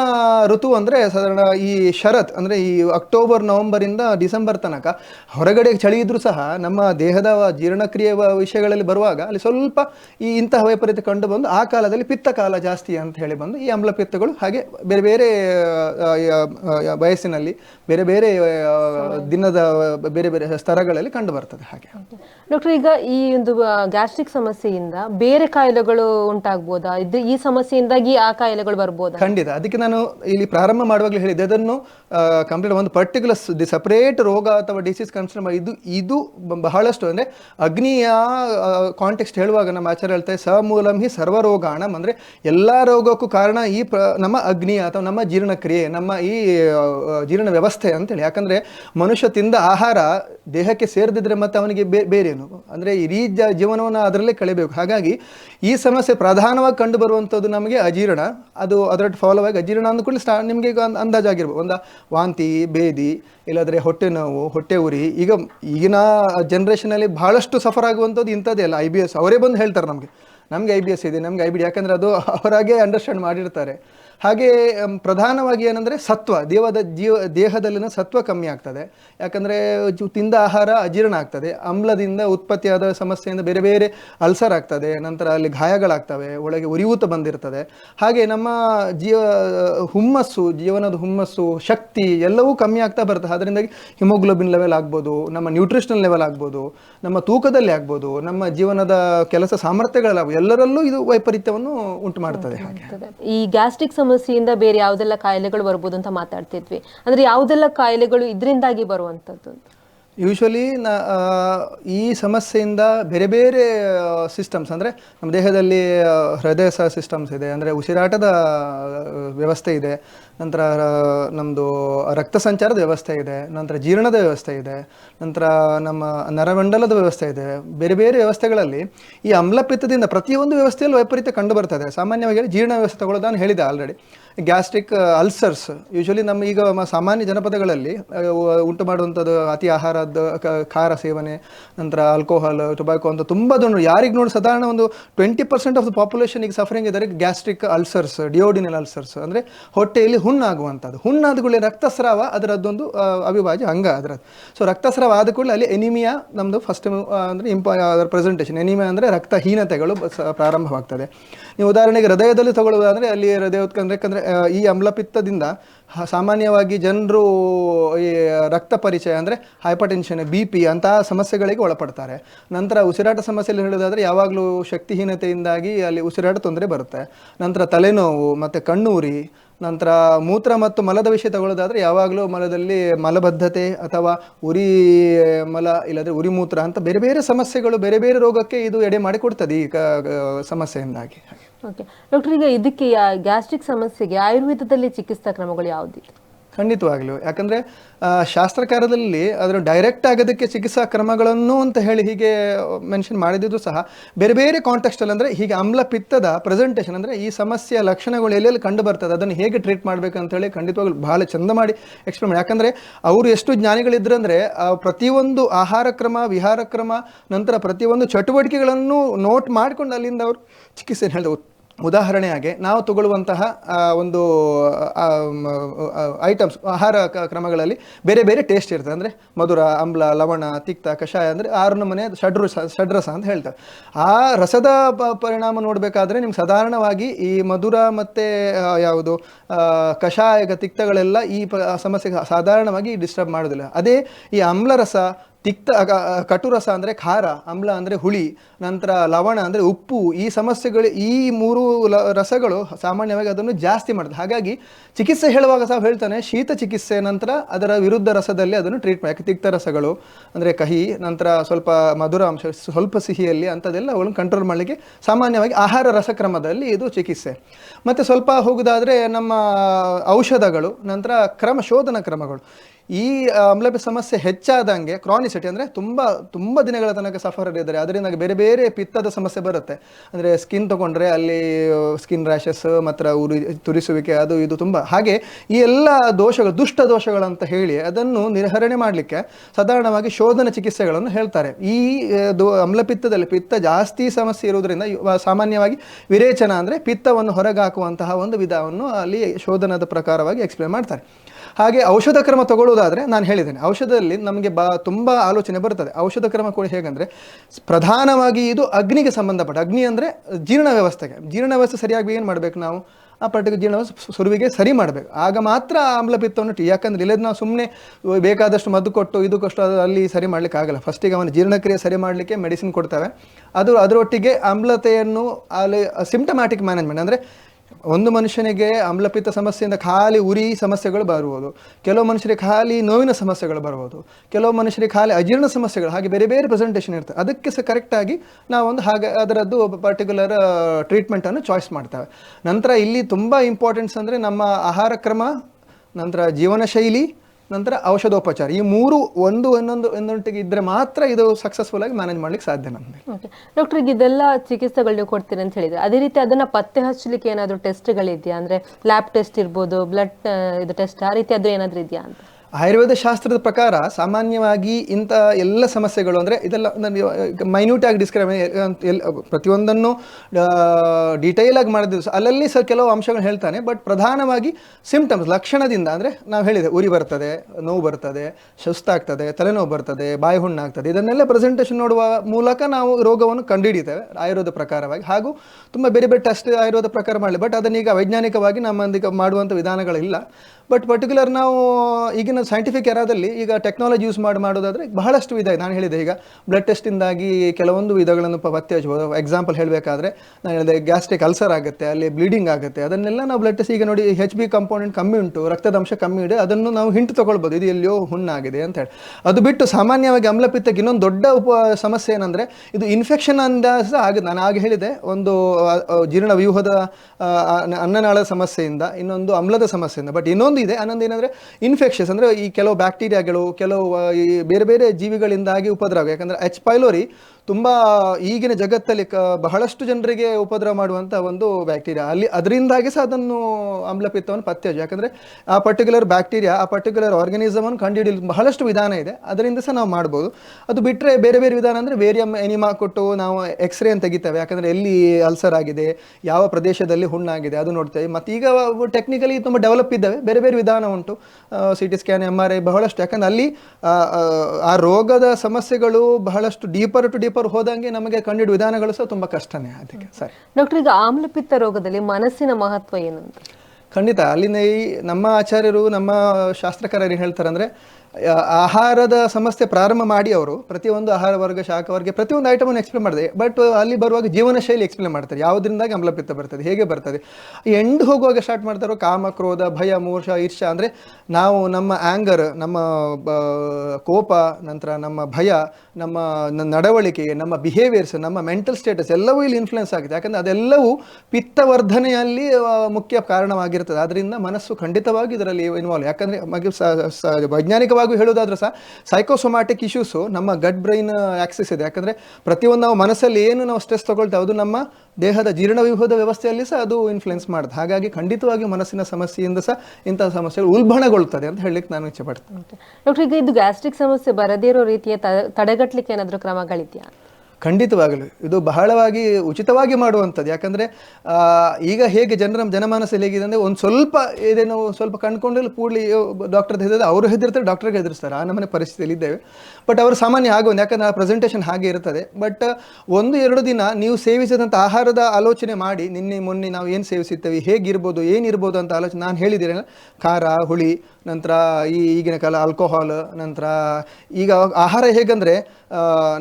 ಋತು ಅಂದರೆ ಸಾಧಾರಣ ಈ ಶರತ್ ಅಂದರೆ ಈ ಅಕ್ಟೋಬರ್ ನವಂಬರಿಂದ ಡಿಸೆಂಬರ್ ತನಕ ಹೊರಗಡೆ ಚಳಿ ಇದ್ರೂ ಸಹ ನಮ್ಮ ದೇಹದ ಜೀರ್ಣಕ್ರಿಯೆ ವಿಷಯಗಳಲ್ಲಿ ಬರುವಾಗ ಅಲ್ಲಿ ಸ್ವಲ್ಪ ಈ ಇಂತಹ ವೈಪರೀತ್ಯ ಕಂಡು ಬಂದು ಆ ಕಾಲದಲ್ಲಿ ಪಿತ್ತ ಕಾಲ ಜಾಸ್ತಿ ಅಂತ ಹೇಳಿ ಬಂದು ಈ ಆಮ್ಲ ಪಿತ್ತಗಳು ಹಾಗೆ ಬೇರೆ ಬೇರೆ ವಯಸ್ಸಿನಲ್ಲಿ ಬೇರೆ ಬೇರೆ ದಿನದ ಬೇರೆ ಬೇರೆ ಸ್ತರಗಳಲ್ಲಿ ಕಂಡು ಬರ್ತದೆ ಹಾಗೆ. ಡಾಕ್ಟರ್ ಈಗ ಈ ಒಂದು ಗ್ಯಾಸ್ಟ್ರಿಕ್ ಸಮಸ್ಯೆಯಿಂದ ಬೇರೆ ಕಾಯಿಲೆಗಳು ಉಂಟಾಗ್ಬೋದಾ? ಇದು ಈ ಸಮಸ್ಯೆಯಿಂದಾಗಿ ಆ ಕಾಯಿಲೆಗಳು ಬರ್ಬೋದಾ? ಖಂಡಿತ. ಅದಕ್ಕೆ ನಾನು ಇಲ್ಲಿ ಪ್ರಾರಂಭ ಮಾಡುವಾಗ ಹೇಳಿದ್ದೆ. ಅದನ್ನು ಕಂಪ್ಲೀಟ್ ಒಂದು ಪರ್ಟಿಕ್ಯುಲರ್ ಸಪರೇಟ್ ರೋಗ ಅಥವಾ ಡಿಸೀಸ್ ಕನ್ಸಿಡರ್ ಇದು ಇದು ಬಹಳಷ್ಟು ಅಂದರೆ ಅಗ್ನಿಯ ಕಾಂಟೆಕ್ಸ್ಟ್ ಹೇಳುವಾಗ ನಮ್ಮ ಆಚಾರ್ಯ ಹೇಳ್ತಾರೆ ಸಮೂಲಂ ಹಿ ಸರ್ವರೋಗಾಣಂ ಅಂದರೆ ಎಲ್ಲ ರೋಗಕ್ಕೂ ಕಾರಣ ಈ ಪ್ರ, ನಮ್ಮ ಅಗ್ನಿ ಅಥವಾ ನಮ್ಮ ಜೀರ್ಣಕ್ರಿಯೆ, ನಮ್ಮ ಈ ಜೀರ್ಣ ವ್ಯವಸ್ಥೆ ಅಂತೇಳಿ. ಯಾಕಂದರೆ ಮನುಷ್ಯ ತಿಂದ ಆಹಾರ ದೇಹಕ್ಕೆ ಸೇರದಿದ್ರೆ ಮತ್ತೆ ಅವನಿಗೆ ಬೇ, ಬೇರೇನು? ಅಂದರೆ ಇಡೀ ಜ ಜೀವನವನ್ನು ಅದರಲ್ಲೇ ಕಳಿಬೇಕು. ಹಾಗಾಗಿ ಈ ಸಮಸ್ಯೆ ಪ್ರಧಾನವಾಗಿ ಕಂಡು ಬರುವಂಥದ್ದು ನಮಗೆ ಅಜೀರ್ಣ. ಅದು ಅದರ ಫಾಲೋ ಆಗಿ ಅಜೀರ್ಣ ಅಂದ್ಕೊಳ್ಳಿ, ಸ್ಟಾ, ನಿಮಗೆ ಅಂದಾಜಾಗಿರ್ಬೋದು. ಒಂದು ವಾಂತಿ, ಬೇದಿ ಇಲ್ಲಾಂದರೆ ಹೊಟ್ಟೆ ನೋವು, ಹೊಟ್ಟೆ ಉರಿ, ಈಗ ಈಗಿನ ಜನ್ರೇಷನಲ್ಲಿ ಭಾಳಷ್ಟು ಸಫರ್ ಆಗುವಂಥದ್ದು ಇಂಥದ್ದೇ ಅಲ್ಲ ಐ ಬಿ ಎಸ್ ಅವರೇ ಬಂದು ಹೇಳ್ತಾರೆ ನಮಗೆ ನಮಗೆ ಐ ಬಿ ಎಸ್ ಇದೆ, ನಮಗೆ ಐ ಬಿ ಡಿ ಯಾಕಂದರೆ ಅದು *laughs* ಅವರಾಗೆ ಅಂಡರ್ಸ್ಟ್ಯಾಂಡ್ ಮಾಡಿರ್ತಾರೆ. ಹಾಗೆ ಪ್ರಧಾನವಾಗಿ ಏನಂದರೆ ಸತ್ವ, ದೇವದ, ಜೀವ, ದೇಹದಲ್ಲಿನ ಸತ್ವ ಕಮ್ಮಿ ಆಗ್ತದೆ. ಯಾಕಂದರೆ ತಿಂದ ಆಹಾರ ಅಜೀರ್ಣ ಆಗ್ತದೆ. ಆಮ್ಲದಿಂದ ಉತ್ಪತ್ತಿಯಾದ ಸಮಸ್ಯೆಯಿಂದ ಬೇರೆ ಬೇರೆ ಅಲ್ಸರ್ ಆಗ್ತದೆ. ನಂತರ ಅಲ್ಲಿ ಗಾಯಗಳಾಗ್ತವೆ, ಒಳಗೆ ಉರಿಯೂತ ಬಂದಿರ್ತದೆ. ಹಾಗೆ ನಮ್ಮ ಜೀವ, ಹುಮ್ಮಸ್ಸು, ಜೀವನದ ಹುಮ್ಮಸ್ಸು, ಶಕ್ತಿ ಎಲ್ಲವೂ ಕಮ್ಮಿ ಆಗ್ತಾ ಬರ್ತದೆ ಅದರಿಂದಾಗಿ ಹಿಮೋಗ್ಲೋಬಿನ್ ಲೆವೆಲ್ ಆಗ್ಬೋದು, ನಮ್ಮ ನ್ಯೂಟ್ರಿಷನಲ್ ಲೆವೆಲ್ ಆಗ್ಬೋದು, ನಮ್ಮ ತೂಕದಲ್ಲಿ ಆಗ್ಬೋದು, ನಮ್ಮ ಜೀವನದ ಕೆಲಸ ಸಾಮರ್ಥ್ಯಗಳಾಗ್ಬೋದು, ಎಲ್ಲರಲ್ಲೂ ಇದು ವೈಪರೀತ್ಯವನ್ನು ಉಂಟು ಮಾಡ್ತದೆ ಹಾಗೆ. ಈ ಗ್ಯಾಸ್ಟ್ರಿಕ್ ಸಮಸ್ಯೆಯಿಂದ ಬೇರೆ ಯಾವುದೆಲ್ಲ ಕಾಯಿಲೆಗಳು ಬರ್ಬೋದು ಅಂತ ಮಾತಾಡ್ತಿದ್ವಿ. ಅಂದ್ರೆ ಯಾವುದೆಲ್ಲ ಕಾಯಿಲೆಗಳು ಇದರಿಂದಾಗಿ ಬರುವಂತದ್ದು ಯೂಶ್ವಲಿ ನ ಈ ಸಮಸ್ಯೆಯಿಂದ ಬೇರೆ ಬೇರೆ ಸಿಸ್ಟಮ್ಸ್ ಅಂದರೆ ನಮ್ಮ ದೇಹದಲ್ಲಿ ಹೃದಯ ಸಹ ಸಿಸ್ಟಮ್ಸ್ ಇದೆ. ಅಂದರೆ ಉಸಿರಾಟದ ವ್ಯವಸ್ಥೆ ಇದೆ. ನಂತರ ನಮ್ಮದು ರಕ್ತ ಸಂಚಾರದ ವ್ಯವಸ್ಥೆ ಇದೆ. ನಂತರ ಜೀರ್ಣದ ವ್ಯವಸ್ಥೆ ಇದೆ. ನಂತರ ನಮ್ಮ ನರಮಂಡಲದ ವ್ಯವಸ್ಥೆ ಇದೆ. ಬೇರೆ ಬೇರೆ ವ್ಯವಸ್ಥೆಗಳಲ್ಲಿ ಈ ಅಮ್ಲಪಿತ್ತದಿಂದ ಪ್ರತಿಯೊಂದು ವ್ಯವಸ್ಥೆಯಲ್ಲೂ ವೈಪರೀತ್ಯ ಕಂಡು ಬರ್ತದೆ. ಸಾಮಾನ್ಯವಾಗಿ ಜೀರ್ಣ ವ್ಯವಸ್ಥೆ ತಗೊಳ್ಳೋದು ನಾನು ಹೇಳಿದೆ ಆಲ್ರೆಡಿ ಗ್ಯಾಸ್ಟ್ರಿಕ್ ಅಲ್ಸರ್ಸ್. ಯೂಶ್ವಲಿ ನಮ್ಮ ಈಗ ಸಾಮಾನ್ಯ ಜನಪದಗಳಲ್ಲಿ ಉಂಟು ಮಾಡುವಂಥದ್ದು ಅತಿ ಆಹಾರದ ಖಾರ ಸೇವನೆ, ನಂತರ ಆಲ್ಕೋಹಾಲ್ ಟೊಬ್ಯಾಕೋ ಅಂತ ತುಂಬ ದೊಡ್ಡ ಯಾರಿಗೆ ನೋಡಿ, ಸಾಧಾರಣ ಒಂದು twenty percent of the population ಈಗ ಸಫರಿಂಗ್ ಇದ್ದಾರೆ ಗ್ಯಾಸ್ಟ್ರಿಕ್ ಅಲ್ಸರ್ಸ್ ಡಿಯೋಡಿನಲ್ ಅಲ್ಸರ್ಸ್ ಅಂದರೆ ಹೊಟ್ಟೆಯಲ್ಲಿ ಹುಣ್ಣಾಗುವಂಥದ್ದು. ಹುಣ್ಣಾದ ಕೂಡಲೇ ರಕ್ತಸ್ರಾವ ಅದರದ್ದೊಂದು ಅವಿಭಾಜ್ಯ ಅಂಗ ಅದರದ್ದು. ಸೊ ರಕ್ತಸ್ರಾವ ಆದ ಕೂಡಲೇ ಅಲ್ಲಿ ಎನಿಮಿಯಾ ನಮ್ಮದು ಫಸ್ಟ್ ಅಂದರೆ ಇಂಪ ಅದರ ಪ್ರೆಸೆಂಟೇಷನ್ ಎನಿಮಿಯಾ ಅಂದರೆ ರಕ್ತಹೀನತೆಗಳು ಪ್ರಾರಂಭವಾಗ್ತದೆ. ನೀವು ಉದಾಹರಣೆಗೆ ಹೃದಯದಲ್ಲಿ ತಗೊಳ್ಳೋದಾದರೆ ಅಲ್ಲಿ ಹೃದಯ ಯಾಕಂದರೆ ಈ ಅಮ್ಲಪಿತ್ತದಿಂದ ಸಾಮಾನ್ಯವಾಗಿ ಜನರು ಈ ರಕ್ತ ಪರಿಚಯ ಅಂದರೆ ಹೈಪರ್ಟೆನ್ಷನ್ ಬಿ ಪಿ ಅಂತಹ ಸಮಸ್ಯೆಗಳಿಗೆ ಒಳಪಡ್ತಾರೆ. ನಂತರ ಉಸಿರಾಟ ಸಮಸ್ಯೆಯಲ್ಲಿ ಹೇಳೋದಾದರೆ ಯಾವಾಗಲೂ ಶಕ್ತಿಹೀನತೆಯಿಂದಾಗಿ ಅಲ್ಲಿ ಉಸಿರಾಟ ತೊಂದರೆ ಬರುತ್ತೆ. ನಂತರ ತಲೆನೋವು, ಮತ್ತು ಕಣ್ಣೂರಿ, ನಂತರ ಮೂತ್ರ ಮತ್ತು ಮಲದ ವಿಷಯ ತಗೊಳ್ಳೋದಾದರೆ ಯಾವಾಗಲೂ ಮಲದಲ್ಲಿ ಮಲಬದ್ಧತೆ ಅಥವಾ ಉರಿ ಮಲ ಇಲ್ಲದ್ರೆ ಉರಿ ಮೂತ್ರ ಅಂತ ಬೇರೆ ಬೇರೆ ಸಮಸ್ಯೆಗಳು, ಬೇರೆ ಬೇರೆ ರೋಗಕ್ಕೆ ಇದು ಎಡೆ ಮಾಡಿಕೊಡ್ತದೆ ಈ ಸಮಸ್ಯೆಯಿಂದಾಗಿ. ಓಕೆ ಡಾಕ್ಟರ್ ಈಗ ಇದಕ್ಕೆ ಗ್ಯಾಸ್ಟ್ರಿಕ್ ಸಮಸ್ಯೆಗೆ ಆಯುರ್ವೇದದಲ್ಲಿ ಚಿಕಿತ್ಸಾ ಕ್ರಮಗಳು ಯಾವುದಿದೆ ಖಂಡಿತವಾಗ್ಲೂ. ಯಾಕಂದರೆ ಶಾಸ್ತ್ರಕಾರದಲ್ಲಿ ಅದರ ಡೈರೆಕ್ಟ್ ಆಗೋದಕ್ಕೆ ಚಿಕಿತ್ಸಾ ಕ್ರಮಗಳನ್ನು ಅಂತ ಹೇಳಿ ಹೀಗೆ ಮೆನ್ಷನ್ ಮಾಡಿದ್ದು ಸಹ, ಬೇರೆ ಬೇರೆ ಕಾಂಟೆಕ್ಸ್ಟಲ್ಲಿ ಅಂದರೆ ಹೀಗೆ ಅಮ್ಲ ಪಿತ್ತದ ಪ್ರೆಸೆಂಟೇಷನ್ ಅಂದರೆ ಈ ಸಮಸ್ಯೆಯ ಲಕ್ಷಣಗಳು ಎಲ್ಲೆಲ್ಲಿ ಕಂಡು ಬರ್ತದೆ, ಅದನ್ನು ಹೇಗೆ ಟ್ರೀಟ್ ಮಾಡಬೇಕು ಅಂತೇಳಿ ಖಂಡಿತವಾಗ್ಲೂ ಬಹಳ ಚಂದ ಮಾಡಿ ಎಕ್ಸ್ಪ್ಲೇನ್ ಮಾಡಿ ಯಾಕಂದರೆ, ಅವರು ಎಷ್ಟು ಜ್ಞಾನಿಗಳಿದ್ರು ಅಂದರೆ ಪ್ರತಿಯೊಂದು ಆಹಾರ ಕ್ರಮ, ವಿಹಾರ ಕ್ರಮ, ನಂತರ ಪ್ರತಿಯೊಂದು ಚಟುವಟಿಕೆಗಳನ್ನು ನೋಟ್ ಮಾಡಿಕೊಂಡು ಅಲ್ಲಿಂದ ಅವರು ಚಿಕಿತ್ಸೆ *laughs* ಹೇಳಿದ ಉದಾಹರಣೆಯಾಗಿ ನಾವು ತಗೊಳ್ಳುವಂತಹ ಒಂದು ಐಟಮ್ಸ್ ಆಹಾರ ಕ್ರಮಗಳಲ್ಲಿ ಬೇರೆ ಬೇರೆ ಟೇಸ್ಟ್ ಇರ್ತದೆ. ಅಂದರೆ ಮಧುರ, ಆಮ್ಲ, ಲವಣ, ತಿಕ್ತ, ಕಷಾಯ, ಅಂದರೆ ಆರು ನಮೂನೆ ಷಡ್ರಸ ಷಡ್ರಸ ಅಂತ ಹೇಳ್ತಾರೆ. ಆ ರಸದ ಪರಿಣಾಮ ನೋಡಬೇಕಾದ್ರೆ ನಿಮ್ಗೆ ಸಾಧಾರಣವಾಗಿ ಈ ಮಧುರ ಮತ್ತು ಯಾವುದು ಆ, ಕಷಾಯ ತಿಕ್ತಗಳೆಲ್ಲ ಈ ಸಮಸ್ಯೆಗೆ ಸಾಧಾರಣವಾಗಿ ಡಿಸ್ಟರ್ಬ್ ಮಾಡೋದಿಲ್ಲ ಅದೇ ಈ ಆಮ್ಲರಸ ತಿಕ್ತ ಕಟುರಸ ಅಂದರೆ ಖಾರ ಅಮ್ಲ ಅಂದರೆ ಹುಳಿ ನಂತರ ಲವಣ ಅಂದರೆ ಉಪ್ಪು ಈ ಸಮಸ್ಯೆಗಳು ಈ ಮೂರು ಲ ರಸಗಳು ಸಾಮಾನ್ಯವಾಗಿ ಅದನ್ನು ಜಾಸ್ತಿ ಮಾಡುತ್ತೆ. ಹಾಗಾಗಿ ಚಿಕಿತ್ಸೆ ಹೇಳುವಾಗ ಸಹ ಹೇಳ್ತಾನೆ ಶೀತ ಚಿಕಿತ್ಸೆ ನಂತರ ಅದರ ವಿರುದ್ಧ ರಸದಲ್ಲಿ ಅದನ್ನು ಟ್ರೀಟ್ ಮಾಡಿ ತಿಕ್ತ ರಸಗಳು ಅಂದರೆ ಕಹಿ ನಂತರ ಸ್ವಲ್ಪ ಮಧುರ ಅಂಶ ಸ್ವಲ್ಪ ಸಿಹಿಯಲ್ಲಿ ಅಂಥದ್ದೆಲ್ಲ ಅವುಗಳನ್ನು ಕಂಟ್ರೋಲ್ ಮಾಡಲಿಕ್ಕೆ ಸಾಮಾನ್ಯವಾಗಿ ಆಹಾರ ರಸಕ್ರಮದಲ್ಲಿ ಇದು ಚಿಕಿತ್ಸೆ. ಮತ್ತು ಸ್ವಲ್ಪ ಹೋಗೋದಾದರೆ ನಮ್ಮ ಔಷಧಗಳು ನಂತರ ಕ್ರಮ ಶೋಧನ ಕ್ರಮಗಳು. ಈ ಅಮ್ಲಬೆ ಸಮಸ್ಯೆ ಹೆಚ್ಚಾದಂಗೆ ಕ್ರಾನಿಸಿಟಿ ಅಂದರೆ ತುಂಬ ತುಂಬ ದಿನಗಳ ತನಕ ಸಫರ್ ಇದ್ದಾರೆ ಅದರಿಂದ ಬೇರೆ ಬೇರೆ ಪಿತ್ತದ ಸಮಸ್ಯೆ ಬರುತ್ತೆ. ಅಂದರೆ ಸ್ಕಿನ್ ತಗೊಂಡ್ರೆ ಅಲ್ಲಿ ಸ್ಕಿನ್ ರ್ಯಾಷಸ್ ಮಾತ್ರ ಉರಿ, ತುರಿಸುವಿಕೆ ಅದು ಇದು ತುಂಬ. ಹಾಗೆ ಈ ಎಲ್ಲ ದೋಷಗಳು, ದುಷ್ಟ ದೋಷಗಳಂತ ಹೇಳಿ ಅದನ್ನು ನಿರ್ಹರಣೆ ಮಾಡಲಿಕ್ಕೆ ಸಾಧಾರಣವಾಗಿ ಶೋಧನ ಚಿಕಿತ್ಸೆಗಳನ್ನು ಹೇಳ್ತಾರೆ. ಈ ದೋ ಅಮ್ಲಪಿತ್ತದಲ್ಲಿ ಪಿತ್ತ ಜಾಸ್ತಿ ಸಮಸ್ಯೆ ಇರುವುದರಿಂದ ಸಾಮಾನ್ಯವಾಗಿ ವಿರೇಚನ ಅಂದರೆ ಪಿತ್ತವನ್ನು ಹೊರಗಾಕುವಂತಹ ಒಂದು ವಿಧವನ್ನು ಅಲ್ಲಿ ಶೋಧನದ ಪ್ರಕಾರವಾಗಿ ಎಕ್ಸ್ಪ್ಲೇನ್ ಮಾಡ್ತಾರೆ. ಹಾಗೆ ಔಷಧ ಕ್ರಮ ತಗೊಳ್ಳೋದಾದರೆ ನಾನು ಹೇಳಿದ್ದೇನೆ, ಔಷಧದಲ್ಲಿ ನಮಗೆ ಬಾ, ತುಂಬ ಆಲೋಚನೆ ಬರ್ತದೆ. ಔಷಧ ಕ್ರಮ ಕೂಡ ಹೇಗೆಂದರೆ, ಪ್ರಧಾನವಾಗಿ ಇದು ಅಗ್ನಿಗೆ ಸಂಬಂಧಪಟ್ಟ, ಅಗ್ನಿ ಅಂದರೆ ಜೀರ್ಣ ವ್ಯವಸ್ಥೆಗೆ. ಜೀರ್ಣ ವ್ಯವಸ್ಥೆ ಸರಿಯಾಗಿ ಏನು ಮಾಡಬೇಕು ನಾವು? ಆ ಪರ್ಟಿಕ್ಯುಲರ್ ಜೀರ್ಣ ಸುರುವಿಗೆ ಸರಿ ಮಾಡಬೇಕು. ಆಗ ಮಾತ್ರ ಆಮ್ಲಪಿತ್ತವನ್ನು ಟಿ, ಯಾಕಂದ್ರೆ ಇಲ್ಲದ ನಾವು ಸುಮ್ಮನೆ ಬೇಕಾದಷ್ಟು ಮದ್ದು ಕೊಟ್ಟು, ಇದು ಕೊಟ್ಟು ಅದು ಅಲ್ಲಿ ಸರಿ ಮಾಡಲಿಕ್ಕೆ ಆಗಲ್ಲ. ಫಸ್ಟಿಗೆ ಅವನ ಜೀರ್ಣಕ್ರಿಯೆ ಸರಿ ಮಾಡಲಿಕ್ಕೆ ಮೆಡಿಸಿನ್ ಕೊಡ್ತವೆ. ಅದು, ಅದರೊಟ್ಟಿಗೆ ಆಮ್ಲತೆಯನ್ನು ಅಲ್ಲಿ ಸಿಂಪ್ಟಮ್ಯಾಟಿಕ್ ಮ್ಯಾನೇಜ್ಮೆಂಟ್ ಅಂದರೆ ಒಂದು ಮನುಷ್ಯನಿಗೆ ಆಮ್ಲಪಿತ್ತ ಸಮಸ್ಯೆಯಿಂದ ಖಾಲಿ ಉರಿ ಸಮಸ್ಯೆಗಳು ಬರುವುದು, ಕೆಲವು ಮನುಷ್ಯರಿಗೆ ಖಾಲಿ ನೋವಿನ ಸಮಸ್ಯೆಗಳು ಬರಬಹುದು ಕೆಲವು ಮನುಷ್ಯರಿಗೆ ಖಾಲಿ ಅಜೀರ್ಣ ಸಮಸ್ಯೆಗಳು, ಹಾಗೆ ಬೇರೆ ಬೇರೆ ಪ್ರೆಸೆಂಟೇಷನ್ ಇರ್ತದೆ ಅದಕ್ಕೆ ಸಹ ಕರೆಕ್ಟಾಗಿ ನಾವೊಂದು ಹಾಗೆ ಅದರದ್ದು ಪರ್ಟಿಕ್ಯುಲರ್ ಟ್ರೀಟ್ಮೆಂಟನ್ನು ಚಾಯ್ಸ್ ಮಾಡ್ತೇವೆ. ನಂತರ ಇಲ್ಲಿ ತುಂಬ ಇಂಪಾರ್ಟೆನ್ಸ್ ಅಂದರೆ ನಮ್ಮ ಆಹಾರ ಕ್ರಮ, ನಂತರ ಜೀವನ ಶೈಲಿ ನಂತರ ಔಷಧೋಪಚಾರ. ಈ ಮೂರು ಒಂದು ಒಂದೊಂದು ಒಂದೊಟ್ಟಿಗೆ ಇದ್ರೆ ಮಾತ್ರ ಇದು ಸಕ್ಸಸ್ಫುಲ್ ಆಗಿ ಮ್ಯಾನೇಜ್ ಮಾಡ್ಲಿಕ್ಕೆ ಸಾಧ್ಯ ನಮಗೆ. ಡಾಕ್ಟರ್ ಇದೆಲ್ಲ ಚಿಕಿತ್ಸೆಗಳು ನೀವು ಕೊಡ್ತೀರಿ ಅಂತ ಹೇಳಿದ್ರೆ. ಅದೇ ರೀತಿ ಅದನ್ನ ಪತ್ತೆ ಹಚ್ಚಲಿಕ್ಕೆ ಏನಾದರೂ ಟೆಸ್ಟ್ಗಳಿದೆಯಾ ಅಂದ್ರೆ ಲ್ಯಾಬ್ ಟೆಸ್ಟ್ ಇರ್ಬೋದು ಬ್ಲಡ್ ಇದು ಟೆಸ್ಟ್ ಆ ರೀತಿ ಅದು ಏನಾದರೂ ಇದೆಯಾ ಅಂತ? ಆಯುರ್ವೇದ ಶಾಸ್ತ್ರದ ಪ್ರಕಾರ ಸಾಮಾನ್ಯವಾಗಿ ಇಂಥ ಎಲ್ಲ ಸಮಸ್ಯೆಗಳು ಅಂದರೆ ಇದೆಲ್ಲ ಮೈನ್ಯೂಟ್ ಆಗಿ ಡಿಸ್ಕ್ರೈಬ್ ಪ್ರತಿಯೊಂದನ್ನು ಡೀಟೇಲ್ ಆಗಿ ಮಾಡಿದ್ರು ಅಲ್ಲಲ್ಲಿ ಸರ್ ಕೆಲವು ಅಂಶಗಳು ಹೇಳ್ತಾನೆ ಬಟ್ ಪ್ರಧಾನವಾಗಿ ಸಿಂಪ್ಟಮ್ಸ್ ಲಕ್ಷಣದಿಂದ ಅಂದರೆ ನಾವು ಹೇಳಿದೆ, ಉರಿ ಬರ್ತದೆ, ನೋವು ಬರ್ತದೆ, ಸುಸ್ತಾಗ್ತದೆ, ತಲೆನೋವು ಬರ್ತದೆ, ಬಾಯಿ ಹುಣ್ಣಾಗ್ತದೆ, ಇದನ್ನೆಲ್ಲ ಪ್ರೆಸೆಂಟೇಷನ್ ನೋಡುವ ಮೂಲಕ ನಾವು ರೋಗವನ್ನು ಕಂಡುಹಿಡಿತೇವೆ ಆಯುರ್ವೇದ ಪ್ರಕಾರವಾಗಿ. ಹಾಗೂ ತುಂಬ ಬೇರೆ ಬೇರೆ ಟೆಸ್ಟ್ ಆಯುರ್ವೇದ ಪ್ರಕಾರ ಮಾಡಲಿ ಬಟ್ ಅದನ್ನೀಗ ವೈಜ್ಞಾನಿಕವಾಗಿ ನಮ್ಮೊಂದಿಗೆ ಮಾಡುವಂಥ ವಿಧಾನಗಳಿಲ್ಲ. ಬಟ್ ಪರ್ಟಿಕ್ಯುಲರ್ ನಾವು ಈಗಿನ ಸೈಂಟಿಫಿಕ್ ಎರಾದಲ್ಲಿ ಈಗ ಟೆಕ್ನಾಲಜಿ ಯೂಸ್ ಮಾಡಿ ಮಾಡೋದಾದ್ರೆ ಬಹಳಷ್ಟು ವಿಧ ನಾನು ಹೇಳಿದೆ ಈಗ ಬ್ಲಡ್ ಟೆಸ್ಟಿಂದಾಗಿ ಕೆಲವೊಂದು ವಿಧಗಳನ್ನು ಪತ್ತೆ ಹಚ್ಬೋದು ಎಕ್ಸಾಂಪಲ್ ಹೇಳಬೇಕಾದ್ರೆ ನಾನು ಹೇಳಿದೆ ಗ್ಯಾಸ್ಟ್ರಿಕ್ ಅಲ್ಸರ್ ಆಗುತ್ತೆ, ಅಲ್ಲಿ ಬ್ಲೀಡಿಂಗ್ ಆಗುತ್ತೆ, ಅದನ್ನೆಲ್ಲ ನಾವು ಬ್ಲಡ್ ಟೆಸ್ಟ್ ಈಗ ನೋಡಿ ಹೆಚ್ ಬಿ ಕಂಪೋನೆಂಟ್ ಕಮ್ಮಿ ಉಂಟು ರಕ್ತದ ಅಂಶ ಕಮ್ಮಿ ಇದೆ, ಅದನ್ನು ನಾವು ಹಿಂಟು ತೊಗೊಳ್ಬೋದು ಇದು ಎಲ್ಲಿಯೋ ಹುಣ್ಣಾಗಿದೆ ಅಂತ ಹೇಳಿ. ಅದು ಬಿಟ್ಟು ಸಾಮಾನ್ಯವಾಗಿ ಅಮ್ಲಪಿತ್ತಕ್ಕೆ ಇನ್ನೊಂದು ದೊಡ್ಡ ಉಪ ಸಮಸ್ಯೆ ಏನಂದರೆ ಇದು ಇನ್ಫೆಕ್ಷನ್ ಅಂದ ಸಹ ಆಗುತ್ತೆ ನಾನು ಆಗ ಹೇಳಿದೆ, ಒಂದು ಜೀರ್ಣ ವ್ಯೂಹದ ಅನ್ನನಾಳದ ಸಮಸ್ಯೆಯಿಂದ ಇನ್ನೊಂದು ಅಮ್ಲದ ಸಮಸ್ಯೆಯಿಂದ. ಬಟ್ ಇನ್ನೊಂದು ಇದೆ. ಅನ್ನೊಂದು ಏನಂದ್ರೆ ಇನ್ಫೆಕ್ಷನ್ಸ್ ಅಂದ್ರೆ ಈ ಕೆಲವು ಬ್ಯಾಕ್ಟೀರಿಯಾಗಳು ಕೆಲವು ಈ ಬೇರೆ ಬೇರೆ ಜೀವಿಗಳಿಂದಾಗಿ ಉಪದ್ರವ. ಯಾಕಂದ್ರೆ ಎಚ್ ಪೈಲೋರಿ ತುಂಬ ಈಗಿನ ಜಗತ್ತಲ್ಲಿ ಬಹಳಷ್ಟು ಜನರಿಗೆ ಉಪದ್ರವ ಮಾಡುವಂಥ ಒಂದು ಬ್ಯಾಕ್ಟೀರಿಯಾ. ಅಲ್ಲಿ ಅದರಿಂದಾಗಿ ಸಹ ಅದನ್ನು ಆಮ್ಲಪಿತ್ತವನ್ನು ಪತ್ತೆ ಯಾಕಂದರೆ ಆ ಪರ್ಟಿಕ್ಯುಲರ್ ಬ್ಯಾಕ್ಟೀರಿಯಾ ಆ ಪರ್ಟಿಕ್ಯುಲರ್ ಆರ್ಗನಿಸಮನ್ನು ಕಂಡುಹಿಡಿಯಲು ಬಹಳಷ್ಟು ವಿಧಾನ ಇದೆ. ಅದರಿಂದ ಸಹ ನಾವು ಮಾಡ್ಬೋದು. ಅದು ಬಿಟ್ಟರೆ ಬೇರೆ ಬೇರೆ ವಿಧಾನ ಅಂದರೆ ವೇರಿಯಮ್ ಎನಿಮಾ ಕೊಟ್ಟು ನಾವು ಎಕ್ಸ್ರೇ ಅಂತ ತೆಗಿತೇವೆ. ಯಾಕಂದರೆ ಎಲ್ಲಿ ಅಲ್ಸರ್ ಆಗಿದೆ, ಯಾವ ಪ್ರದೇಶದಲ್ಲಿ ಹುಣ್ಣಾಗಿದೆ, ಅದು ನೋಡ್ತೇವೆ. ಮತ್ತು ಈಗ ಟೆಕ್ನಿಕಲಿ ತುಂಬ ಡೆವಲಪ್ ಇದ್ದಾವೆ. ಬೇರೆ ಬೇರೆ ವಿಧಾನ ಉಂಟು. C T scan M R I ಬಹಳಷ್ಟು. ಯಾಕಂದ್ರೆ ಅಲ್ಲಿ, ಆ ರೋಗದ ಸಮಸ್ಯೆಗಳು ಬಹಳಷ್ಟು ಡೀಪರ್ ಟು ಡೀಪರ್ ಹೋದಂಗೆ ನಮಗೆ ಕಂಡಿಡ ವಿಧಾನಗಳು ಸಹ ತುಂಬ ಕಷ್ಟನೇ ಅದಕ್ಕೆ ಸರಿ. ಡಾಕ್ಟರ್ ಈಗ ಆಮ್ಲಪಿತ್ತ ರೋಗದಲ್ಲಿ ಮನಸ್ಸಿನ ಮಹತ್ವ ಏನಂತ? ಖಂಡಿತ ಅಲ್ಲಿನ ಈ ನಮ್ಮ ಆಚಾರ್ಯರು ನಮ್ಮ ಶಾಸ್ತ್ರಕಾರರು ಏನು ಹೇಳ್ತಾರೆ ಅಂದರೆ ಆಹಾರದ ಸಮಸ್ಯೆ ಪ್ರಾರಂಭ ಮಾಡಿ ಅವರು ಪ್ರತಿಯೊಂದು ಆಹಾರ ವರ್ಗ ಶಾಖ ವರ್ಗ ಪ್ರತಿಯೊಂದು ಐಟಮನ್ನು ಎಕ್ಸ್ಪ್ಲೇನ್ ಮಾಡಿದೆ. ಬಟ್ ಅಲ್ಲಿ ಬರುವಾಗ ಜೀವನ ಶೈಲಿ ಎಕ್ಸ್ಪ್ಲೇನ್ ಮಾಡ್ತಾರೆ. ಯಾವುದರಿಂದಾಗಿ ಅಮ್ಲಪಿತ್ತ ಬರ್ತದೆ, ಹೇಗೆ ಬರ್ತದೆ? ಎಂಡ್ ಹೋಗುವಾಗ ಸ್ಟಾರ್ಟ್ ಮಾಡ್ತಾರೋ, ಕಾಮ, ಕ್ರೋಧ, ಭಯ ಮೂರ್ಷ ಈರ್ಷ ಅಂದರೆ ನಾವು ನಮ್ಮ ಆ್ಯಂಗರ್ ನಮ್ಮ ಕೋಪ, ನಂತರ ನಮ್ಮ ಭಯ, ನಮ್ಮ ನಡವಳಿಕೆ, ನಮ್ಮ ಬಿಹೇವಿಯರ್ಸ್ ನಮ್ಮ ಮೆಂಟಲ್ ಸ್ಟೇಟಸ್ ಎಲ್ಲವೂ ಇಲ್ಲಿ ಇನ್ಫ್ಲುಯೆನ್ಸ್ ಆಗಿದೆ ಯಾಕಂದರೆ ಅದೆಲ್ಲವೂ ಪಿತ್ತವರ್ಧನೆಯಲ್ಲಿ ಮುಖ್ಯ ಕಾರಣವಾಗಿರ್ತದೆ. ಅದರಿಂದ ಮನಸ್ಸು ಖಂಡಿತವಾಗಿ ಇದರಲ್ಲಿ ಇನ್ವಾಲ್ವ್ ಯಾಕಂದರೆ ಮಗೆ ಸ- ಹೇಳೋದಾದ್ರೆ ಸಹ ಸೈಕೋಸೊಮ್ಯಾಟಿಕ್ ಇಶ್ಯೂಸು ನಮ್ಮ ಗಟ್ ಬ್ರೈನ್ ಆಕ್ಸಿಸ್ ಇದೆ. ಯಾಕಂದರೆ ಪ್ರತಿಯೊಂದು ನಾವು ಮನಸ್ಸಲ್ಲಿ ಏನು ನಾವು ಸ್ಟ್ರೆಸ್ ತೊಗೊಳ್ತೇವೆ, ಅದು ನಮ್ಮ ದೇಹದ ಜೀರ್ಣವ್ಯೂಹದ ವ್ಯವಸ್ಥೆಯಲ್ಲಿ ಸಹ ಅದು ಇನ್ಫ್ಲುಯೆನ್ಸ್ ಮಾಡುತ್ತೆ ಹಾಗಾಗಿ ಖಂಡಿತವಾಗಿ ಮನಸ್ಸಿನ ಸಮಸ್ಯೆಯಿಂದ ಸಹ ಇಂತಹ ಸಮಸ್ಯೆಗಳು ಉಲ್ಬಣಗೊಳ್ತದೆ ಅಂತ ಹೇಳಲಿಕ್ಕೆ ನಾನು ಇಚ್ಛೆ ಪಡ್ತೇನೆ. ಡಾಕ್ಟರ್ ಈಗ ಇದು ಗ್ಯಾಸ್ಟ್ರಿಕ್ ಸಮಸ್ಯೆ ಬರದೇ ಇರೋ ರೀತಿಯ ತಡೆಗಟ್ಟಲಿಕ್ಕೆ ಏನಾದರೂ ಕ್ರಮಗಳಿದೆಯಾ? ಖಂಡಿತವಾಗಲು ಇದು ಬಹಳವಾಗಿ ಉಚಿತವಾಗಿ ಮಾಡುವಂಥದ್ದು. ಯಾಕಂದರೆ ಈಗ ಹೇಗೆ ಜನರ ಜನಮಾನಸಲ್ಲಿ ಹೇಗಿದೆ ಅಂದರೆ ಒಂದು ಸ್ವಲ್ಪ ಏನೇನೋ ಸ್ವಲ್ಪ ಕಂಡ್ಕೊಂಡಲ್ಲಿ ಕೂಡಲಿ ಡಾಕ್ಟರ್ ಹೆದರಿದ್ರೆ ಅವರು ಹೆದರ್ತಾರೆ ಡಾಕ್ಟರ್ಗೆ ಹೆದರಿಸ್ತಾರೆ. ಆ ನಮ್ಮನೆ ಪರಿಸ್ಥಿತಿಯಲ್ಲಿ ಇದ್ದೇವೆ. ಬಟ್ ಅವರು ಸಾಮಾನ್ಯ ಆಗೋದು ಯಾಕಂದರೆ ಆ ಪ್ರೆಸೆಂಟೇಷನ್ ಹಾಗೆ ಇರ್ತದೆ. ಬಟ್ ಒಂದು, ಎರಡು ದಿನ ನೀವು ಸೇವಿಸಿದಂಥ ಆಹಾರದ ಆಲೋಚನೆ ಮಾಡಿ, ನಿನ್ನೆ, ಮೊನ್ನೆ ನಾವು ಏನು ಸೇವಿಸಿರ್ತೇವೆ, ಹೇಗಿರ್ಬೋದು, ಏನಿರ್ಬೋದು ಅಂತ ಆಲೋಚನೆ, ನಾನು ಹೇಳಿದ್ದೀರಲ್ಲ ಖಾರ, ಹುಳಿ, ನಂತರ ಈ ಈಗಿನ ಕಾಲ ಆಲ್ಕೋಹಾಲ್ ನಂತರ ಈಗ ಆಹಾರ ಹೇಗಂದರೆ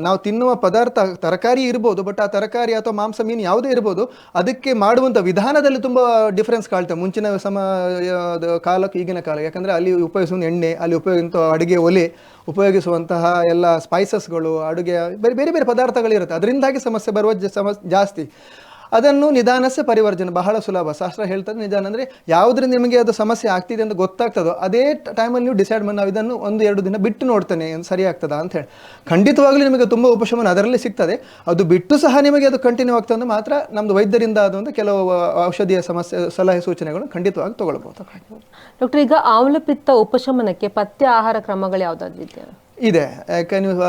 ನಾವು ತಿನ್ನುವ ಪದಾರ್ಥ ತರಕಾರಿ ಇರ್ಬೋದು ಬಟ್ ಆ ತರಕಾರಿ ಅಥವಾ ಮಾಂಸ, ಮೀನು ಯಾವುದೇ ಇರ್ಬೋದು, ಅದಕ್ಕೆ ಮಾಡುವಂಥ ವಿಧಾನದಲ್ಲಿ ತುಂಬ ಡಿಫ್ರೆನ್ಸ್ ಕಾಣ್ತೆ ಮುಂಚಿನ ಸಮ ಕಾಲಕ್ಕೆ ಈಗಿನ ಕಾಲ ಯಾಕಂದರೆ ಅಲ್ಲಿ ಉಪಯೋಗಿಸುವ ಎಣ್ಣೆ, ಅಲ್ಲಿ ಉಪಯೋಗಿಸುವಂಥ ಅಡುಗೆ, ಒಲೆ ಉಪಯೋಗಿಸುವಂತಹ ಎಲ್ಲ ಸ್ಪೈಸಸ್ಗಳು ಅಡುಗೆ ಬೇರೆ ಬೇರೆ ಬೇರೆ ಪದಾರ್ಥಗಳಿರುತ್ತೆ. ಅದರಿಂದಾಗಿ ಸಮಸ್ಯೆ ಬರುವ ಜ- ಸಮಸ್ ಜಾಸ್ತಿ. ಅದನ್ನು ನಿಧಾನಸ್ಸೆ ಪರಿವರ್ಜನೆ. ಬಹಳ ಸುಲಭ. ಶಾಸ್ತ್ರ ಹೇಳ್ತದೆ ನಿಧಾನ ಅಂದರೆ ಯಾವುದರಿಂದ ನಿಮಗೆ ಅದು ಸಮಸ್ಯೆ ಆಗ್ತಿದೆ ಅಂತ ಗೊತ್ತಾಗ್ತದೋ ಅದೇ ಟೈಮಲ್ಲಿ ನೀವು ಡಿಸೈಡ್ ಮಾಡಿ ನಾವು ಇದನ್ನು ಒಂದು ಎರಡು ದಿನ ಬಿಟ್ಟು ನೋಡ್ತೇನೆ ಸರಿ ಆಗ್ತದಾ ಅಂತ ಹೇಳಿ. ಖಂಡಿತವಾಗ್ಲೂ ನಿಮಗೆ ತುಂಬ ಉಪಶಮನ ಅದರಲ್ಲಿ ಸಿಗ್ತದೆ. ಅದು ಬಿಟ್ಟು ಸಹ ನಿಮಗೆ ಅದು ಕಂಟಿನ್ಯೂ ಆಗ್ತದೆ ಅಂದ್ರೆ ಮಾತ್ರ ನಮ್ಮದು ವೈದ್ಯರಿಂದ ಆದಂಥ ಕೆಲವು ಔಷಧಿಯ ಸಮಸ್ಯೆ, ಸಲಹೆ ಸೂಚನೆಗಳು ಖಂಡಿತವಾಗಿ ತಗೊಳ್ಬೋದು ಡಾಕ್ಟರ್, ಈಗ ಆಮ್ಲಪಿತ್ತ ಉಪಶಮನಕ್ಕೆ ಪಥ್ಯ ಆಹಾರ ಕ್ರಮಗಳು ಯಾವುದಾದ್ರು ಇದೆಯಾ? ಇದೆ. ಯಾಕೆ ನೀವು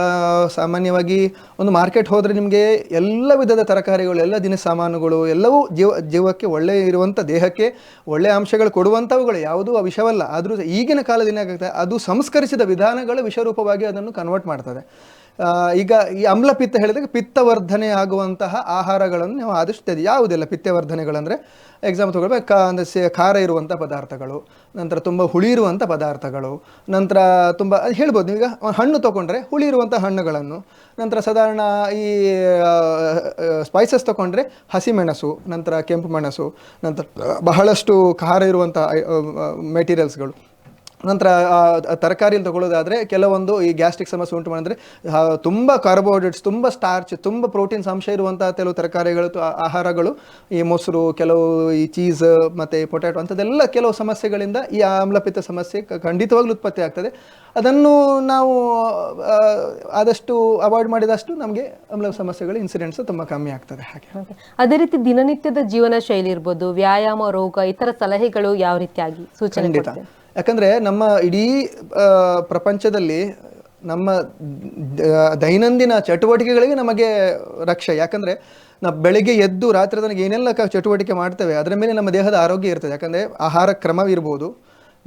ಸಾಮಾನ್ಯವಾಗಿ ಒಂದು ಮಾರ್ಕೆಟ್ ಹೋದರೆ ನಿಮಗೆ ಎಲ್ಲ ವಿಧದ ತರಕಾರಿಗಳು ಎಲ್ಲ ದಿನ ಸಾಮಾನುಗಳು ಎಲ್ಲವೂ ಜೀವ ಜೀವಕ್ಕೆ ಒಳ್ಳೆಯ ಇರುವಂಥ ದೇಹಕ್ಕೆ ಒಳ್ಳೆಯ ಅಂಶಗಳು ಕೊಡುವಂಥವುಗಳು ಯಾವುದೂ ವಿಷವಲ್ಲ ಆದರೂ ಈಗಿನ ಕಾಲದಿಂದ ಏನಾಗುತ್ತೆ ಅದು ಸಂಸ್ಕರಿಸಿದ ವಿಧಾನಗಳ ವಿಷರೂಪವಾಗಿ ಅದನ್ನು ಕನ್ವರ್ಟ್ ಮಾಡ್ತದೆ. ಆ, ಈಗ ಈ ಅಮ್ಲಪಿತ್ತ ಹೇಳಿದಾಗ ಪಿತ್ತವರ್ಧನೆ ಆಗುವಂತಹ ಆಹಾರಗಳನ್ನು ನೀವು ಆದಷ್ಟು ತೆಗೆದು ಯಾವುದಿಲ್ಲ ಪಿತ್ತವರ್ಧನೆಗಳಂದರೆ ಎಕ್ಸಾಂಪಲ್ ತೊಗೊಳ್ಬೇಕು, ಕಾ ಅಂದರೆ ಸೇ ಖಾರ ಇರುವಂಥ ಪದಾರ್ಥಗಳು, ನಂತರ ತುಂಬ ಹುಳಿ ಇರುವಂಥ ಪದಾರ್ಥಗಳು, ನಂತರ ತುಂಬ ಅದು ಹೇಳ್ಬೋದು ನೀವೀಗ ಹಣ್ಣು ತೊಗೊಂಡ್ರೆ ಹುಳಿ ಇರುವಂಥ ಹಣ್ಣುಗಳನ್ನು, ನಂತರ ಸಾಧಾರಣ ಈ ಸ್ಪೈಸಸ್ ತೊಗೊಂಡ್ರೆ ಹಸಿಮೆಣಸು, ನಂತರ ಕೆಂಪು ಮೆಣಸು, ನಂತರ ಬಹಳಷ್ಟು ಖಾರ ಇರುವಂಥ ಮೆಟೀರಿಯಲ್ಸ್ಗಳು ನಂತರ ತರಕಾರಿ ತರಕಾರಿಯಲ್ಲಿ ತಗೊಳ್ಳೋದಾದರೆ ಕೆಲವೊಂದು ಈ ಗ್ಯಾಸ್ಟ್ರಿಕ್ ಸಮಸ್ಯೆ ಉಂಟು ಮಾಡಿದ್ರೆ ತುಂಬ ಕಾರ್ಬೋಹೈಡ್ರೇಟ್ಸ್ ತುಂಬ ಸ್ಟಾರ್ಚ್ ತುಂಬ ಪ್ರೋಟೀನ್ಸ್ ಅಂಶ ಇರುವಂಥ ಕೆಲವು ತರಕಾರಿಗಳು ಆಹಾರಗಳು ಈ ಮೊಸರು ಕೆಲವು ಈ ಚೀಸ್ ಮತ್ತು ಪೊಟ್ಯಾಟೊ ಅಂಥದ್ದೆಲ್ಲ ಕೆಲವು ಸಮಸ್ಯೆಗಳಿಂದ ಈ ಆಮ್ಲಪಿತ ಸಮಸ್ಯೆ ಖಂಡಿತವಾಗ್ಲೂ ಉತ್ಪತ್ತಿ ಆಗ್ತದೆ. ಅದನ್ನು ನಾವು ಆದಷ್ಟು ಅವಾಯ್ಡ್ ಮಾಡಿದಷ್ಟು ನಮಗೆ ಆಮ್ಲ ಸಮಸ್ಯೆಗಳು ಇನ್ಸಿಡೆಂಟ್ಸ್ ತುಂಬ ಕಮ್ಮಿ ಆಗ್ತದೆ ಹಾಗೆ. ಅದೇ ರೀತಿ ದಿನನಿತ್ಯದ ಜೀವನ ಶೈಲಿ ಇರ್ಬೋದು ವ್ಯಾಯಾಮ ರೋಗ ಇತರ ಸಲಹೆಗಳು ಯಾವ ರೀತಿಯಾಗಿ ಸೂಚನೆ? ಯಾಕಂದ್ರೆ ನಮ್ಮ ಇಡೀ ಪ್ರಪಂಚದಲ್ಲಿ ನಮ್ಮ ದೈನಂದಿನ ಚಟುವಟಿಕೆಗಳಿಗೆ ನಮಗೆ ರಕ್ಷೆ. ಯಾಕಂದರೆ ನಾವು ಬೆಳಿಗ್ಗೆ ಎದ್ದು ರಾತ್ರಿ ತನಕ ಏನೆಲ್ಲ ಕ- ಚಟುವಟಿಕೆ ಮಾಡ್ತೇವೆ, ಅದರ ಮೇಲೆ ನಮ್ಮ ದೇಹದ ಆರೋಗ್ಯ ಇರ್ತದೆ. ಯಾಕಂದರೆ ಆಹಾರ ಕ್ರಮವಿರ್ಬೋದು,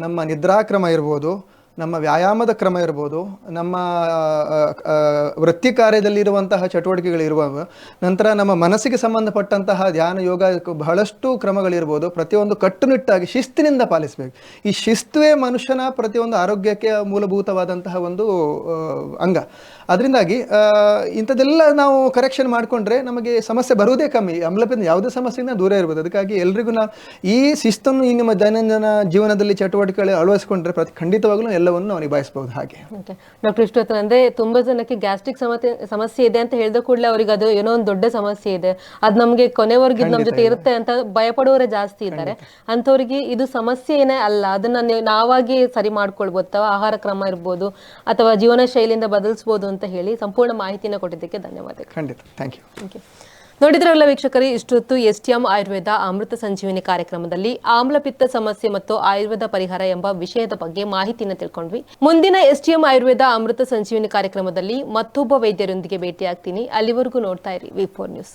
ನಮ್ಮ ನಿದ್ರಾ ಕ್ರಮ ಇರ್ಬೋದು ನಮ್ಮ ವ್ಯಾಯಾಮದ ಕ್ರಮ ಇರ್ಬೋದು, ನಮ್ಮ ವೃತ್ತಿ ಕಾರ್ಯದಲ್ಲಿರುವಂತಹ ಚಟುವಟಿಕೆಗಳಿರುವ ನಂತರ ನಮ್ಮ ಮನಸ್ಸಿಗೆ ಸಂಬಂಧಪಟ್ಟಂತಹ ಧ್ಯಾನ, ಯೋಗ ಬಹಳಷ್ಟು ಕ್ರಮಗಳಿರ್ಬೋದು. ಪ್ರತಿಯೊಂದು ಕಟ್ಟುನಿಟ್ಟಾಗಿ ಶಿಸ್ತಿನಿಂದ ಪಾಲಿಸಬೇಕು. ಈ ಶಿಸ್ತುವೇ ಮನುಷ್ಯನ ಪ್ರತಿಯೊಂದು ಆರೋಗ್ಯಕ್ಕೆ ಮೂಲಭೂತವಾದಂತಹ ಒಂದು ಅಂಗ. ಅದರಿಂದಾಗಿ ಇಂಥದ್ದೆಲ್ಲ ನಾವು ಕರೆಕ್ಷನ್ ಮಾಡಿಕೊಂಡ್ರೆ ನಮಗೆ ಸಮಸ್ಯೆ ಬರುವುದೇ ಕಮ್ಮಿ. ಅಮ್ಲಪಿಂದ ಯಾವುದೇ ಸಮಸ್ಯೆಯಿಂದ ದೂರ ಇರ್ಬೋದು. ಅದಕ್ಕಾಗಿ ಎಲ್ರಿಗೂ ನಾವು ಈ ಶಿಸ್ತನ್ನು ಈ ನಿಮ್ಮ ದೈನಂದಿನ ಜೀವನದಲ್ಲಿ ಚಟುವಟಿಕೆಗಳು ಅಳವಡಿಸಿಕೊಂಡ್ರೆ ಪ್ರತಿ, ಖಂಡಿತವಾಗ್ಲೂ ಎಲ್ಲವನ್ನು ನಾವು ನಿಭಾಯಿಸಬಹುದು ಹಾಗೆ. ಡಾಕ್ಟರ್ ಇಷ್ಟೊತ್ತು ಅಂದ್ರೆ ತುಂಬಾ ಜನಕ್ಕೆ ಗ್ಯಾಸ್ಟ್ರಿಕ್ ಸಮಸ್ಯೆ ಸಮಸ್ಯೆ ಇದೆ ಅಂತ ಹೇಳಿದ ಕೂಡಲೇ ಅವ್ರಿಗೆ ಅದು ಏನೋ ಒಂದು ದೊಡ್ಡ ಸಮಸ್ಯೆ ಇದೆ. ಅದು ನಮ್ಗೆ ಕೊನೆವರೆಗೂ ಇದು ನಮ್ ಜೊತೆ ಇರುತ್ತೆ ಅಂತ ಭಯಪಡುವವರೇ ಜಾಸ್ತಿ ಇದ್ದಾರೆ. ಅಂಥವ್ರಿಗೆ ಇದು ಸಮಸ್ಯೆ ಏನೇ ಅಲ್ಲ ಅದನ್ನ ನೀವು ನಾವಾಗಿ ಸರಿ ಮಾಡ್ಕೊಳ್ಬೋದು ಅಥವಾ ಆಹಾರ ಕ್ರಮ ಇರ್ಬೋದು ಅಥವಾ ಜೀವನ ಶೈಲಿಯಿಂದ ಬದಲಿಸಬಹುದು ಅಂತ ಹೇಳಿ ಸಂಪೂರ್ಣ ಮಾಹಿತಿನ ಕೊಟ್ಟಿದ್ದಕ್ಕೆ ಧನ್ಯವಾದ ಖಂಡಿತ. Thank you. ನೋಡಿದ್ರಲ್ಲ ವೀಕ್ಷಕರಿ, ಇಷ್ಟೊತ್ತು ಎಸ್ ಟಿಎಂ ಆಯುರ್ವೇದ ಅಮೃತ ಸಂಜೀವಿನಿ ಕಾರ್ಯಕ್ರಮದಲ್ಲಿ ಆಮ್ಲಪಿತ್ತ ಸಮಸ್ಯೆ ಮತ್ತು ಆಯುರ್ವೇದ ಪರಿಹಾರ ಎಂಬ ವಿಷಯದ ಬಗ್ಗೆ ಮಾಹಿತಿಯನ್ನು ತಿಳ್ಕೊಂಡ್ವಿ. ಮುಂದಿನ ಎಸ್ ಟಿ ಆಯುರ್ವೇದ ಅಮೃತ ಸಂಜೀವಿನಿ ಕಾರ್ಯಕ್ರಮದಲ್ಲಿ ಮತ್ತೊಬ್ಬ ವೈದ್ಯರೊಂದಿಗೆ ಭೇಟಿಯಾಗ್ತೀನಿ. ಅಲ್ಲಿವರೆಗೂ ನೋಡ್ತಾ ಇರಿ ವಿ ಫೋರ್ ನ್ಯೂಸ್